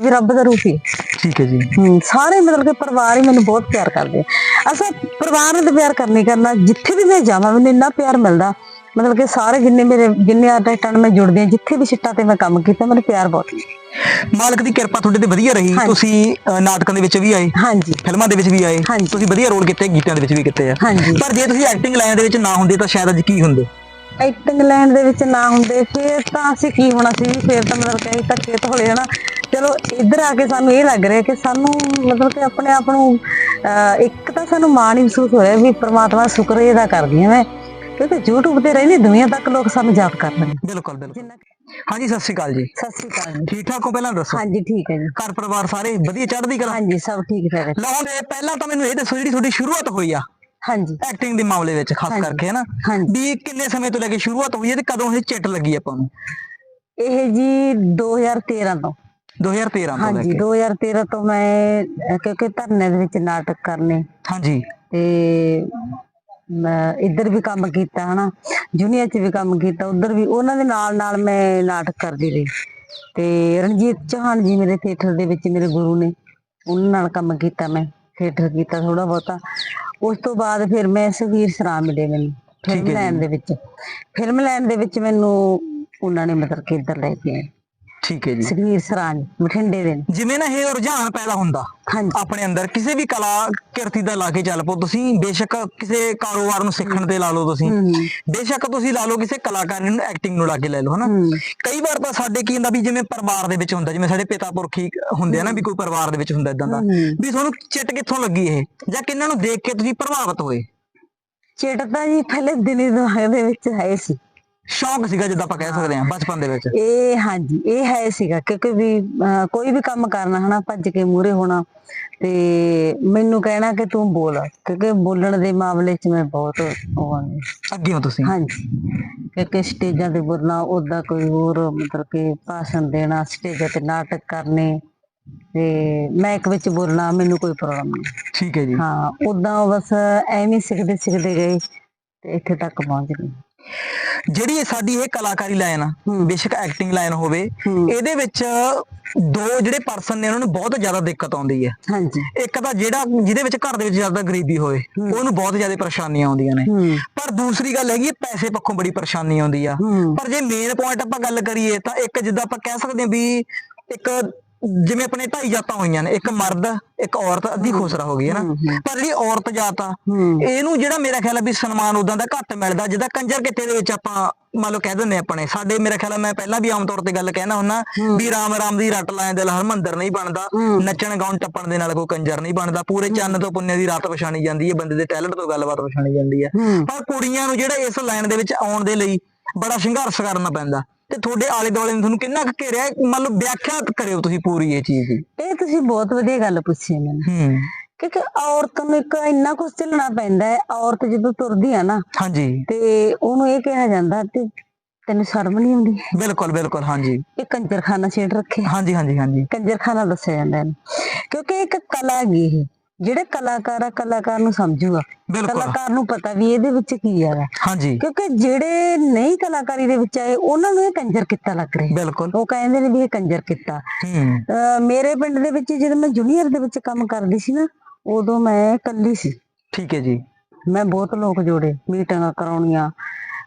ਵੀ ਰੱਬ ਦਾ ਰੂਪ ਹੀ। ਠੀਕ ਹੈ ਜੀ। ਸਾਰੇ ਮਤਲਬ ਕਿ ਪਰਿਵਾਰ ਹੀ ਮੈਨੂੰ ਬਹੁਤ ਪਿਆਰ ਕਰਦੇ ਅਸਾਂ ਪਰਿਵਾਰ ਨੂੰ ਤਾਂ ਪਿਆਰ ਕਰਨੀ ਕਰਨਾ ਜਿੱਥੇ ਵੀ ਮੈਂ ਜਾਵਾਂ ਮੈਨੂੰ ਇੰਨਾ ਪਿਆਰ ਮਿਲਦਾ ਮਤਲਬ ਕਿ ਸਾਰੇ ਜਿੰਨੇ ਮੇਰੇ ਜਿੰਨੇ ਆਰਟਿਸਟਾਂ ਨਾਲ ਮੈਂ ਜੁੜਦੀ ਹਾਂ ਜਿੱਥੇ ਵੀ ਸਿੱਟਾ ਤੇ ਮੈਂ ਕੰਮ ਕੀਤਾ ਮੈਨੂੰ ਪਿਆਰ ਬਹੁਤ। ਮਾਲਕ ਦੀ ਕਿਰਪਾ ਤੁਹਾਡੇ ਤੇ ਵਧੀਆ ਰਹੀ। ਤੁਸੀਂ ਨਾਟਕਾਂ ਦੇ ਵਿੱਚ ਵੀ ਆਏ ਹਾਂਜੀ। ਫਿਲਮਾਂ ਦੇ ਵਿੱਚ ਵੀ ਆਏ। ਤੁਸੀਂ ਵਧੀਆ ਰੋਲ ਕੀਤੇ ਗੀਤਾਂ ਦੇ ਵਿੱਚ ਵੀ ਕੀਤੇ ਆ। ਹਾਂਜੀ। ਪਰ ਜੇ ਤੁਸੀਂ ਐਕਟਿੰਗ ਲਾਈਨ ਦੇ ਵਿੱਚ ਨਾ ਹੁੰਦੇ ਤਾਂ ਸ਼ਾਇਦ ਅੱਜ ਕੀ ਹੁੰਦੇ? ਐਕਟਿੰਗ ਲਾਈਨ ਦੇ ਵਿੱਚ ਨਾ ਹੁੰਦੇ ਫਿਰ ਤਾਂ ਅਸੀਂ ਕੀ ਹੋਣਾ ਸੀ? ਫਿਰ ਤਾਂ ਮਤਲਬ ਕਿ ਅਸੀਂ ਧੱਕੇ ਧੋਲੇ ਹਨਾ ਚਲੋ ਇੱਧਰ ਆ ਕੇ ਸਾਨੂੰ ਇਹ ਲੱਗ ਰਿਹਾ ਕਿ ਸਾਨੂੰ ਮਤਲਬ ਕਿ ਆਪਣੇ ਆਪ ਨੂੰ ਇੱਕ ਤਾਂ ਸਾਨੂੰ ਮਾਣ ਹੀ ਮਹਿਸੂਸ ਹੋ ਰਿਹਾ ਵੀ ਪ੍ਰਮਾਤਮਾ ਸ਼ੁਕਰ ਇਹਦਾ ਕਰਦੀ ਹਾਂ ਮੈਂ। ਕਿਉਂਕਿ YouTube ਤੇ ਰਹਿੰਦੀ ਦੁਨੀਆ ਤੱਕ ਲੋਕ ਸਾਨੂੰ ਯਾਦ ਕਰ ਨੇ। ਬਿਲਕੁਲ ਬਿਲਕੁਲ। ਹਾਂਜੀ ਸਤਿ ਸ਼੍ਰੀ ਅਕਾਲ ਜੀ। ਸਤਿ ਸ਼੍ਰੀ ਅਕਾਲ ਜੀ। ਠੀਕ ਠਾਕ ਹੋ ਪਹਿਲਾਂ ਦੱਸੋ? ਹਾਂਜੀ ਠੀਕ ਹੈ ਜੀ। ਘਰ ਪਰਿਵਾਰ ਸਾਰੇ ਵਧੀਆ ਚੜ੍ਹਦੀ ਕਲਾ? ਹਾਂਜੀ ਸਭ ਠੀਕ ਠਾਕ ਹੈ। ਲਾਉਂਦੇ ਪਹਿਲਾਂ ਤਾਂ ਮੈਨੂੰ ਇਹ ਦੱਸੋ ਜਿਹੜੀ ਤੁਹਾਡੀ ਸ਼ੁਰੂਆਤ ਹੋਈ ਆ। ਹਾਂਜੀ। ਐਕਟਿੰਗ ਦੇ ਮਾਮਲੇ ਵਿੱਚ ਖਾਸ। ਕਰਕੇ ਹੈ ਨਾ ਵੀ ਕਿੰਨੇ ਸਮੇਂ ਤੋਂ ਲੈ ਕੇ ਸ਼ੁਰੂਆਤ ਹੋਈ ਹੈ ਤੇ ਕਦੋਂ ਇਹ ਚਿੱਟ ਲੱਗੀ ਆਪਾਂ ਨੂੰ? ਇਹ ਜੀ 2013 ਤੋਂ। 2013 ਤੋਂ ਲੈ ਹਾਂਜੀ ਕੇ। 2013 ਤੋਂ ਮੈਂ ਅਹ, ਕਿਉਂਕਿ ਧਰਨੇ ਦੇ ਵਿੱਚ ਨਾਟਕ ਕਰਨੇ। ਹਾਂਜੀ। ਤੇ ਮੈਂ ਇੱਧਰ ਵੀ ਕੰਮ ਕੀਤਾ ਹਨਾ। ਜੂਨੀਅਰ ਚ ਵੀ ਕੰਮ ਕੀਤਾ ਉਧਰ ਵੀ ਉਹਨਾਂ ਦੇ ਨਾਲ ਨਾਲ ਮੈਂ ਨਾਟਕ ਕਰਦੀ ਰਹੀ। ਤੇ ਰਣਜੀਤ ਚੌਹਾਨ ਜੀ ਮੇਰੇ ਥੀਏਟਰ ਦੇ ਵਿੱਚ ਮੇਰੇ ਗੁਰੂ ਨੇ ਉਹਨਾਂ ਨਾਲ ਕੰਮ ਕੀਤਾ ਮੈਂ ਥੀਏਟਰ ਕੀਤਾ ਥੋੜਾ ਬਹੁਤਾ। ਉਸ ਤੋਂ ਬਾਅਦ ਫਿਰ ਮੈਂ ਸੁਖਵੀਰ ਸਰਾਮ ਮਿਲੇ ਮੈਨੂੰ ਫਿਲਮ ਲਾਈਨ ਦੇ ਵਿੱਚ। ਫਿਲਮ ਲਾਈਨ ਦੇ ਵਿੱਚ ਮੈਨੂੰ ਉਹਨਾਂ ਨੇ ਮਤਲਬ ਕਿ ਇੱਧਰ ਲੈ ਕੇ ਆਏ। ਠੀਕ ਹੈ ਜੀ। ਸੁਖਵੀਰ ਸਰਾਮ ਬਠਿੰਡੇ ਦੇ ਨੇ। ਜਿਵੇਂ ਨਾ ਇਹ ਰੁਝਾਨ ਪੈਦਾ ਹੁੰਦਾ ਹਾਂਜੀ। ਆਪਣੇ ਅੰਦਰ ਕਿਸੇ ਵੀ ਕਲਾ ਕਿਰਤੀ ਦਾ ਲਾ ਕੇ ਚੱਲ ਪਓ ਤੁਸੀਂ ਬੇਸ਼ੱਕ ਕਿਸੇ ਕਾਰੋਬਾਰ ਨੂੰ ਸਿੱਖਣ ਤੇ ਲਾ ਲਓ ਤੁਸੀਂ। ਬੇਸ਼ੱਕ ਤੁਸੀਂ ਲਾ ਲਓ ਕਿਸੇ ਕਲਾਕਾਰ ਨੂੰ ਐਕਟਿੰਗ ਨੂੰ ਲਾ ਕੇ ਲੈ ਲਓ ਹਨਾ। ਕਈ ਵਾਰ ਤਾਂ ਸਾਡੇ ਕੀ ਹੁੰਦਾ ਵੀ ਜਿਵੇਂ ਪਰਿਵਾਰ ਦੇ ਵਿੱਚ ਹੁੰਦਾ ਜਿਵੇਂ ਸਾਡੇ ਪਿਤਾ ਪੁਰਖੀ ਹੁੰਦੇ ਆ ਨਾ ਵੀ ਕੋਈ ਪਰਿਵਾਰ ਦੇ ਵਿੱਚ ਹੁੰਦਾ ਇਦਾਂ ਦਾ। ਵੀ ਤੁਹਾਨੂੰ ਚਿੱਟ ਕਿੱਥੋਂ ਲੱਗੀ ਇਹ? ਜਾਂ ਕਿੰਨਾਂ ਨੂੰ ਦੇਖ ਕੇ ਤੁਸੀਂ ਪ੍ਰਭਾਵਿਤ ਹੋਏ? ਚਿੱਟ ਤਾਂ ਜੀ ਪਹਿਲੇ ਦਿਨ ਹੀ ਦਿਮਾਗ ਦੇ ਵਿੱਚ ਹੈ ਸੀ। ਸ਼ੌਂਕ ਸੀਗਾ ਜਿੱਦਾਂ ਆਪਾਂ ਕਹਿ ਸਕਦੇ ਹਾਂ ਬਚਪਨ ਦੇ ਵਿੱਚ। ਇਹ ਹਾਂਜੀ ਇਹ ਹੈ ਸੀਗਾ ਕਿਉਂਕਿ ਵੀ ਅਹ, ਕੋਈ ਵੀ ਕੰਮ ਕਰਨਾ ਹਨਾ ਭੱਜ ਕੇ ਮੂਰੇ ਹੋਣਾ ਤੇ ਮੈਨੂੰ ਕਹਿਣਾ ਕਿ ਤੂੰ ਬੋਲ ਕਿਉਂਕਿ ਬੋਲਣ ਦੇ ਮਾਮਲੇ 'ਚ ਮੈਂ ਬਹੁਤ ਉਹ ਆਂ ਅੱਗੇ ਹੋ ਤੁਸੀਂ। ਹਾਂਜੀ ਕਿਉਂਕਿ ਸਟੇਜਾਂ ਤੇ ਬੋਲਣਾ ਉਹਦਾ ਕੋਈ ਹੋਰ ਮਤਲਬ ਕਿ ਭਾਸ਼ਣ ਦੇਣਾ ਸਟੇਜਾਂ ਤੇ ਨਾਟਕ ਕਰਨੇ ਤੇ ਮੈਕ ਵਿੱਚ ਬੋਲਣਾ ਮੈਨੂੰ ਕੋਈ ਪ੍ਰੋਬਲਮ ਨਹੀਂ। ਠੀਕ ਹੈ ਜੀ। ਹਾਂ ਉਦਾਂ ਬਸ ਐਵੇਂ ਹੀ ਸਿੱਖਦੇ ਸਿੱਖਦੇ ਗਏ ਤੇ ਇੱਥੇ ਤੱਕ ਪਹੁੰਚ ਗਏ। ਜਿਹੜੀ ਇਹ ਸਾਡੀ ਇਹ ਕਲਾਕਾਰੀ ਲਾਈਨ ਆ। ਬੇਸ਼ੱਕ ਐਕਟਿੰਗ ਲਾਈਨ ਹੋਵੇ। ਇਹਦੇ ਵਿੱਚ ਦੋ ਜਿਹੜੇ ਪਰਸਨ ਨੇ ਉਹਨਾਂ ਨੂੰ ਬਹੁਤ ਜ਼ਿਆਦਾ ਦਿੱਕਤ ਆਉਂਦੀ ਹੈ। ਹਾਂਜੀ। ਇੱਕ ਤਾਂ ਜਿਹੜਾ ਜਿਹਦੇ ਵਿੱਚ ਘਰ ਦੇ ਵਿੱਚ ਜ਼ਿਆਦਾ ਗਰੀਬੀ ਹੋਵੇ ਉਹਨੂੰ ਬਹੁਤ ਜ਼ਿਆਦਾ ਪਰੇਸ਼ਾਨੀਆਂ ਆਉਂਦੀਆਂ ਨੇ। ਪਰ ਦੂਸਰੀ ਗੱਲ ਹੈਗੀ ਪੈਸੇ ਪੱਖੋਂ ਬੜੀ ਪਰੇਸ਼ਾਨੀ ਆਉਂਦੀ ਆ। ਪਰ ਜੇ ਮੇਨ ਪੁਆਇੰਟ ਆਪਾਂ ਗੱਲ ਕਰੀਏ ਤਾਂ ਇੱਕ ਜਿੱਦਾਂ ਆਪਾਂ ਕਹਿ ਸਕਦੇ ਹਾਂ ਵੀ ਇੱਕ ਜਿਵੇਂ ਆਪਣੇ ਢਾਈ ਜਾਤਾਂ ਹੋਈਆਂ ਨੇ ਇੱਕ ਮਰਦ ਇੱਕ ਔਰਤ ਅੱਧੀ ਖੁਸਰਾ ਹੋ ਗਈ ਹੈ ਨਾ। ਪਰ ਜਿਹੜੀ ਔਰਤ ਜਾਤ ਆ ਇਹਨੂੰ ਜਿਹੜਾ ਮੇਰਾ ਖਿਆਲ ਹੈ ਵੀ ਸਨਮਾਨ ਉਦਾਂ ਦਾ ਘੱਟ ਮਿਲਦਾ ਜਿੱਦਾਂ ਕੰਜਰ ਕਿੱਤੇ ਦੇ ਵਿੱਚ ਆਪਾਂ ਮੰਨ ਲਓ ਕਹਿ ਦਿੰਦੇ ਆਪਣੇ ਸਾਡੇ ਮੇਰਾ ਖਿਆਲ ਹੈ ਮੈਂ ਪਹਿਲਾਂ ਵੀ ਆਮ ਤੌਰ ਤੇ ਗੱਲ ਕਹਿਣਾ ਹੁੰਨਾ ਵੀ ਰਾਮ ਰਾਮ ਦੀ ਰੱਟ ਲਾਏ ਦਿਲ ਹਰਮੰਦਰ ਨਹੀਂ ਬਣਦਾ। ਨੱਚਣ ਗਾਉਣ ਟੱਪਣ ਦੇ ਨਾਲ ਕੋਈ ਕੰਜਰ ਨਹੀਂ ਬਣਦਾ ਪੂਰੇ ਚੰਨ ਤੋਂ ਪੁੰਨੇ ਦੀ ਰਾਤ ਪਛਾਣੀ ਜਾਂਦੀ ਹੈ ਬੰਦੇ ਦੇ ਟੈਲੈਂਟ ਤੋਂ ਗੱਲਬਾਤ ਪਛਾਣੀ ਜਾਂਦੀ ਹੂੰ। ਪਰ ਕੁੜੀਆਂ ਨੂੰ ਜਿਹੜਾ ਇਸ ਲਾਈਨ ਦੇ ਵਿੱਚ ਆਉਣ ਦੇ ਲਈ ਬੜਾ ਸੰਘਰਸ਼ ਕਰਨਾ ਪੈਂਦਾ। ਤੇ ਤੁਹਾਡੇ ਆਲੇ ਦੁਆਲੇ ਨੇ ਤੁਹਾਨੂੰ ਕਿੰਨਾ ਕੁ ਘੇਰਿਆ? ਮੰਨ ਲਓ ਵਿਆਖਿਆ ਕਰਿਓ ਤੁਸੀਂ ਪੂਰੀ ਇਹ ਚੀਜ਼ ਦੀ। ਇਹ ਤੁਸੀਂ ਬਹੁਤ ਵਧੀਆ ਗੱਲ ਪੁੱਛੀ ਹੈ ਮੈਨੂੰ। ਹੂੰ। ਕਿਉਂਕਿ ਔਰਤ ਨੂੰ ਇੱਕ ਇੰਨਾ ਕੁਝ ਝੱਲਣਾ ਪੈਂਦਾ ਹੈ ਔਰਤ ਜਦੋਂ ਤੁਰਦੀ ਆ ਨਾ ਹਾਂਜੀ। ਤੇ ਉਹਨੂੰ ਇਹ ਕਿਹਾ ਜਾਂਦਾ ਤੇ ਤੈਨੂੰ ਸ਼ਰਮ ਨਹੀਂ ਆਉਂਦੀ? ਬਿਲਕੁਲ ਬਿਲਕੁਲ ਹਾਂਜੀ। ਇਹ ਕੰਜਰਖਾਨਾ ਛੇੜ ਰੱਖੇ। ਹਾਂਜੀ ਹਾਂਜੀ ਹਾਂਜੀ। ਕੰਜਰਖਾਨਾ ਦੱਸਿਆ ਜਾਂਦਾ ਇਹਨੂੰ। ਕਿਉਂਕਿ ਇੱਕ ਕਲਾ ਹੈਗੀ ਇਹ। ਜਿਹੜੇ ਕਲਾਕਾਰ ਆ ਕਲਾਕਾਰ ਨੂੰ ਸਮਝੂਗਾ। ਬਿਲਕੁਲ। ਕਲਾਕਾਰ ਨੂੰ ਪਤਾ ਵੀ ਇਹਦੇ ਵਿੱਚ ਕੀ ਹੈਗਾ ਹਾਂਜੀ। ਕਿਉਂਕਿ ਜਿਹੜੇ ਨਹੀਂ ਕਲਾਕਾਰੀ ਦੇ ਵਿੱਚ ਆਏ ਉਹਨਾਂ ਨੂੰ ਇਹ ਕੰਜਰ ਕਿੱਤਾ ਲੱਗ ਰਿਹਾ। ਬਿਲਕੁਲ। ਉਹ ਕਹਿੰਦੇ ਨੇ ਵੀ ਇਹ ਕੰਜਰ ਕਿੱਤਾ। ਮੇਰੇ ਪਿੰਡ ਦੇ ਵਿੱਚ ਜਦੋਂ ਮੈਂ ਜੂਨੀਅਰ ਦੇ ਵਿੱਚ ਕੰਮ ਕਰਦੀ ਸੀ ਨਾ ਉਦੋਂ ਮੈਂ ਇਕੱਲੀ ਸੀ। ਠੀਕ ਹੈ ਜੀ। ਮੈਂ ਬਹੁਤ ਲੋਕ ਜੋੜੇ ਮੀਟਿੰਗਾਂ ਕਰਾਉਣੀਆਂ।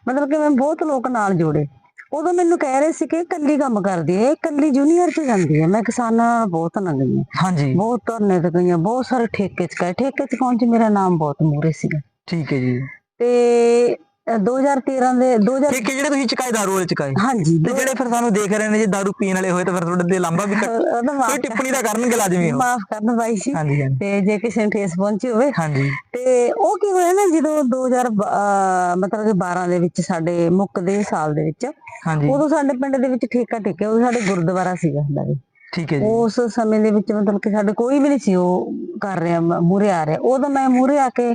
ਮਤਲਬ ਕਿ ਮੈਂ ਬਹੁਤ ਲੋਕ ਨਾਲ ਜੋੜੇ। ਉਦੋਂ ਮੈਨੂੰ ਕਹਿ ਰਹੇ ਸੀ ਕਿ ਇਕੱਲੀ ਕੰਮ ਕਰਦੀ ਹੈ ਇਕੱਲੀ ਜੂਨੀਅਰ ਚ ਜਾਂਦੀ ਹੈ। ਮੈਂ ਕਿਸਾਨਾਂ ਨਾਲ ਬਹੁਤ ਨਾ ਗਈ ਹਾਂ। ਹਾਂਜੀ। ਬਹੁਤ ਧਰਨੇ ਤੇ ਗਈਆਂ ਬਹੁਤ ਸਾਰੇ ਠੇਕੇ ਚ ਗਏ। ਠੇਕੇ ਚ ਪਹੁੰਚ ਮੇਰਾ ਨਾਮ ਬਹੁਤ ਮੂਰੇ ਸੀਗਾ। ਠੀਕ ਹੈ ਜੀ। ਤੇ 2013 ਦੇ 2000 ਠੀਕ ਹੈ ਜਿਹੜੇ ਤੁਸੀਂ ਚਕਾਏ ਦਾਰੂ ਵਾਲੇ ਚਕਾਏ? ਹਾਂਜੀ ਤੇ ਜਿਹੜੇ ਫਿਰ ਸਾਨੂੰ ਦੇਖ ਰਹੇ ਨੇ ਜੇ ਦਾਰੂ ਪੀਣ ਵਾਲੇ ਹੋਏ ਤਾਂ ਫਿਰ ਤੁਹਾਡੇ ਤੇ ਲਾਂਬਾ ਵੀ ਕੋਈ ਟਿੱਪਣੀ ਤਾਂ ਕਰਨਗੇ ਲਾਜ਼ਮੀ ਉਹ। ਮਾਫ ਕਰਨਾ ਬਾਈ ਜੀ। ਤੇ ਜੇ ਕਿਸੇ ਨੂੰ ਠੇਸ ਪਹੁੰਚੀ ਹੋਵੇ। ਹਾਂਜੀ। ਤੇ ਉਹ ਕੀ ਹੋਇਆ ਨਾ ਜਦੋਂ 2000 ਬ- ਅਹ ਮਤਲਬ ਕਿ 12 ਦੇ ਵਿੱਚ ਸਾਡੇ ਮੁੱਕਦੇ ਸਾਲ ਦੇ ਵਿੱਚ ਹਾਂਜੀ। ਉਦੋਂ ਸਾਡੇ ਪਿੰਡ ਦੇ ਵਿੱਚ ਠੇਕਾ ਟੇਕਿਆ ਉਹ ਸਾਡੇ ਗੁਰਦੁਆਰਾ ਸੀਗਾ ਹੁੰਦਾ ਵੀ। ਠੀਕ ਹੈ ਜੀ। ਉਸ ਸਮੇਂ ਦੇ ਵਿੱਚ ਮਤਲਬ ਕਿ ਸਾਡੇ ਕੋਈ ਵੀ ਨਹੀਂ ਸੀ ਉਹ ਕਰ ਰਿਹਾ ਮੂਰੇ ਆ ਰਿਹਾ। ਉਦੋਂ ਮੈਂ ਮੂਰੇ ਆ ਕੇ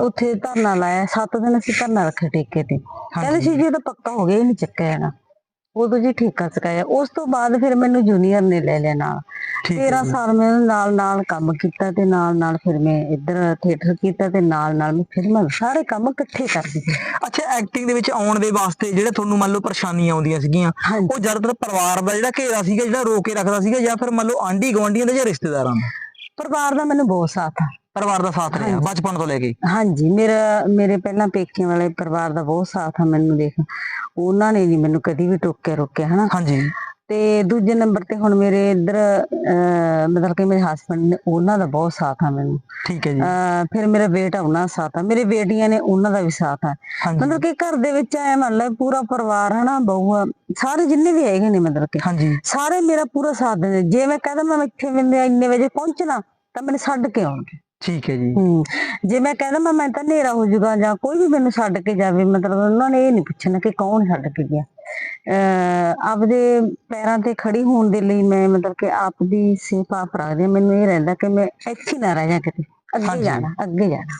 ਉੱਥੇ ਧਰਨਾ ਲਾਇਆ। ਸੱਤ ਦਿਨ ਅਸੀਂ ਧਰਨਾ ਰੱਖਿਆ ਠੇਕੇ ਤੇ। ਕਹਿੰਦੇ ਸੀ ਜੀ ਇਹ ਤਾਂ ਪੱਕਾ ਹੋ ਗਿਆ ਇਹ ਨਹੀਂ ਚੱਕਿਆ ਜਾਣਾ। ਉਦੋਂ ਜੀ ਠੇਕਾ ਚੁਕਾਇਆ ਉਸ ਤੋਂ ਬਾਅਦ ਫਿਰ ਮੈਨੂੰ ਜੂਨੀਅਰ ਨੇ ਲੈ ਲਿਆ ਨਾਲ। ਠੀਕ ਹੈ 13 ਜੀ। ਸਾਲ ਮੈਂ ਨਾਲ ਨਾਲ ਕੰਮ ਕੀਤਾ ਤੇ ਨਾਲ ਨਾਲ ਫਿਰ ਮੈਂ ਇੱਧਰ ਥੀਏਟਰ ਕੀਤਾ ਤੇ ਨਾਲ ਨਾਲ ਮੈਂ ਫਿਲਮਾਂ ਸਾਰੇ ਕੰਮ ਇਕੱਠੇ ਕਰਦੀ ਸੀ ਅੱਛਾ ਐਕਟਿੰਗ ਦੇ ਵਿੱਚ ਆਉਣ ਦੇ ਵਾਸਤੇ ਜਿਹੜੇ ਤੁਹਾਨੂੰ ਮੰਨ ਲਓ ਪਰੇਸ਼ਾਨੀਆਂ ਆਉਂਦੀਆਂ ਸੀਗੀਆਂ ਉਹ ਜ਼ਿਆਦਾਤਰ ਪਰਿਵਾਰ ਦਾ ਜਿਹੜਾ ਘੇਰਾ ਸੀਗਾ ਜਿਹੜਾ ਰੋਕ ਕੇ ਰੱਖਦਾ ਸੀਗਾ ਜਾਂ ਫਿਰ ਮੰਨ ਲਓ ਆਂਢੀ ਗੁਆਂਢੀਆਂ ਦਾ ਜਾਂ ਰਿਸ਼ਤੇਦਾਰਾਂ ਦਾ? ਪਰਿਵਾਰ ਦਾ ਮੈਨੂੰ ਬਹੁਤ ਸਾਥ ਆ। ਪਰਿਵਾਰ ਦਾ ਸਾਥ ਰਿਹਾ। ਬਚਪਨ ਤੋਂ ਲੈ ਕੇ? ਹਾਂਜੀ ਮੇਰਾ ਮੇਰੇ ਪਹਿਲਾਂ ਪੇਕਿਆਂ ਵਾਲੇ ਪਰਿਵਾਰ ਦਾ ਬਹੁਤ ਸਾਥ ਆ ਮੈਨੂੰ ਦੇਖ। ਉਹਨਾਂ ਨੇ ਨਹੀਂ ਮੈਨੂੰ ਕਦੀ ਵੀ ਟੋਕਿਆ ਰੋਕਿਆ ਹਨਾ? ਹਾਂਜੀ। ਤੇ ਦੂਜੇ ਨੰਬਰ ਤੇ ਹੁਣ ਮੇਰੇ ਇੱਧਰ ਮਤਲਬ ਕਿ ਮੇਰੇ ਹਸਬੰਡ ਨੇ ਉਹਨਾਂ ਦਾ ਬਹੁਤ ਸਾਥ ਆ ਮੈਨੂੰ। ਠੀਕ ਹੈ ਜੀ। ਫਿਰ ਮੇਰਾ ਬੇਟਾ ਉਹਨਾਂ ਦਾ ਸਾਥ ਆ। ਮੇਰੇ ਬੇਟੀਆਂ ਨੇ ਉਹਨਾਂ ਦਾ ਵੀ ਸਾਥ ਆ। ਮਤਲਬ ਕਿ ਘਰ ਦੇ ਵਿੱਚ ਐ ਮੰਨ ਲੈ ਪੂਰਾ ਪਰਿਵਾਰ ਹਨਾ ਬਹੂ ਆ ਸਾਰੇ ਜਿੰਨੇ ਵੀ ਹੈਗੇ ਨੇ ਮਤਲਬ ਕਿ। ਹਾਂਜੀ। ਸਾਰੇ ਮੇਰਾ ਪੂਰਾ ਸਾਥ ਦਿੰਦੇ ਜੇ ਮੈਂ ਕਹਦਾ ਮੈਂ ਇੱਥੇ ਬੰਦੇ ਇੰਨੇ ਵਜੇ ਪਹੁੰਚਣਾ ਤਾਂ ਮੈਨੂੰ ਛੱਡ ਕੇ ਆਉਣਗੇ। ਠੀਕ ਹੈ ਜੀ ਹੂੰ ਜੇ ਮੈਂ ਕਹਿੰਦਾ ਮੈਂ ਮੈਂ ਤਾਂ ਹਨੇਰਾ ਹੋ ਜਾਊਗਾ ਜਾਂ ਕੋਈ ਵੀ ਮੈਨੂੰ ਛੱਡ ਕੇ ਜਾਵੇ ਮਤਲਬ ਉਹਨਾਂ ਨੇ ਇਹ ਨਹੀਂ ਪੁੱਛਣਾ ਕਿ ਕੌਣ ਛੱਡ ਕੇ ਗਿਆ ਆਪਦੇ ਪੈਰਾਂ ਤੇ ਖੜੀ ਹੋਣ ਦੇ ਲਈ ਮੈਂ ਮਤਲਬ ਕਿ ਆਪ ਦੀ ਰੱਖਦੀ ਹਾਂ। ਮੈਨੂੰ ਇਹ ਰਹਿੰਦਾ ਕਿ ਮੈਂ ਇੱਥੇ ਨਾ ਰਹਿ ਜਾ ਕਿਤੇ ਅੱਗੇ। ਜਾਣਾ ਅੱਗੇ ਜਾਣਾ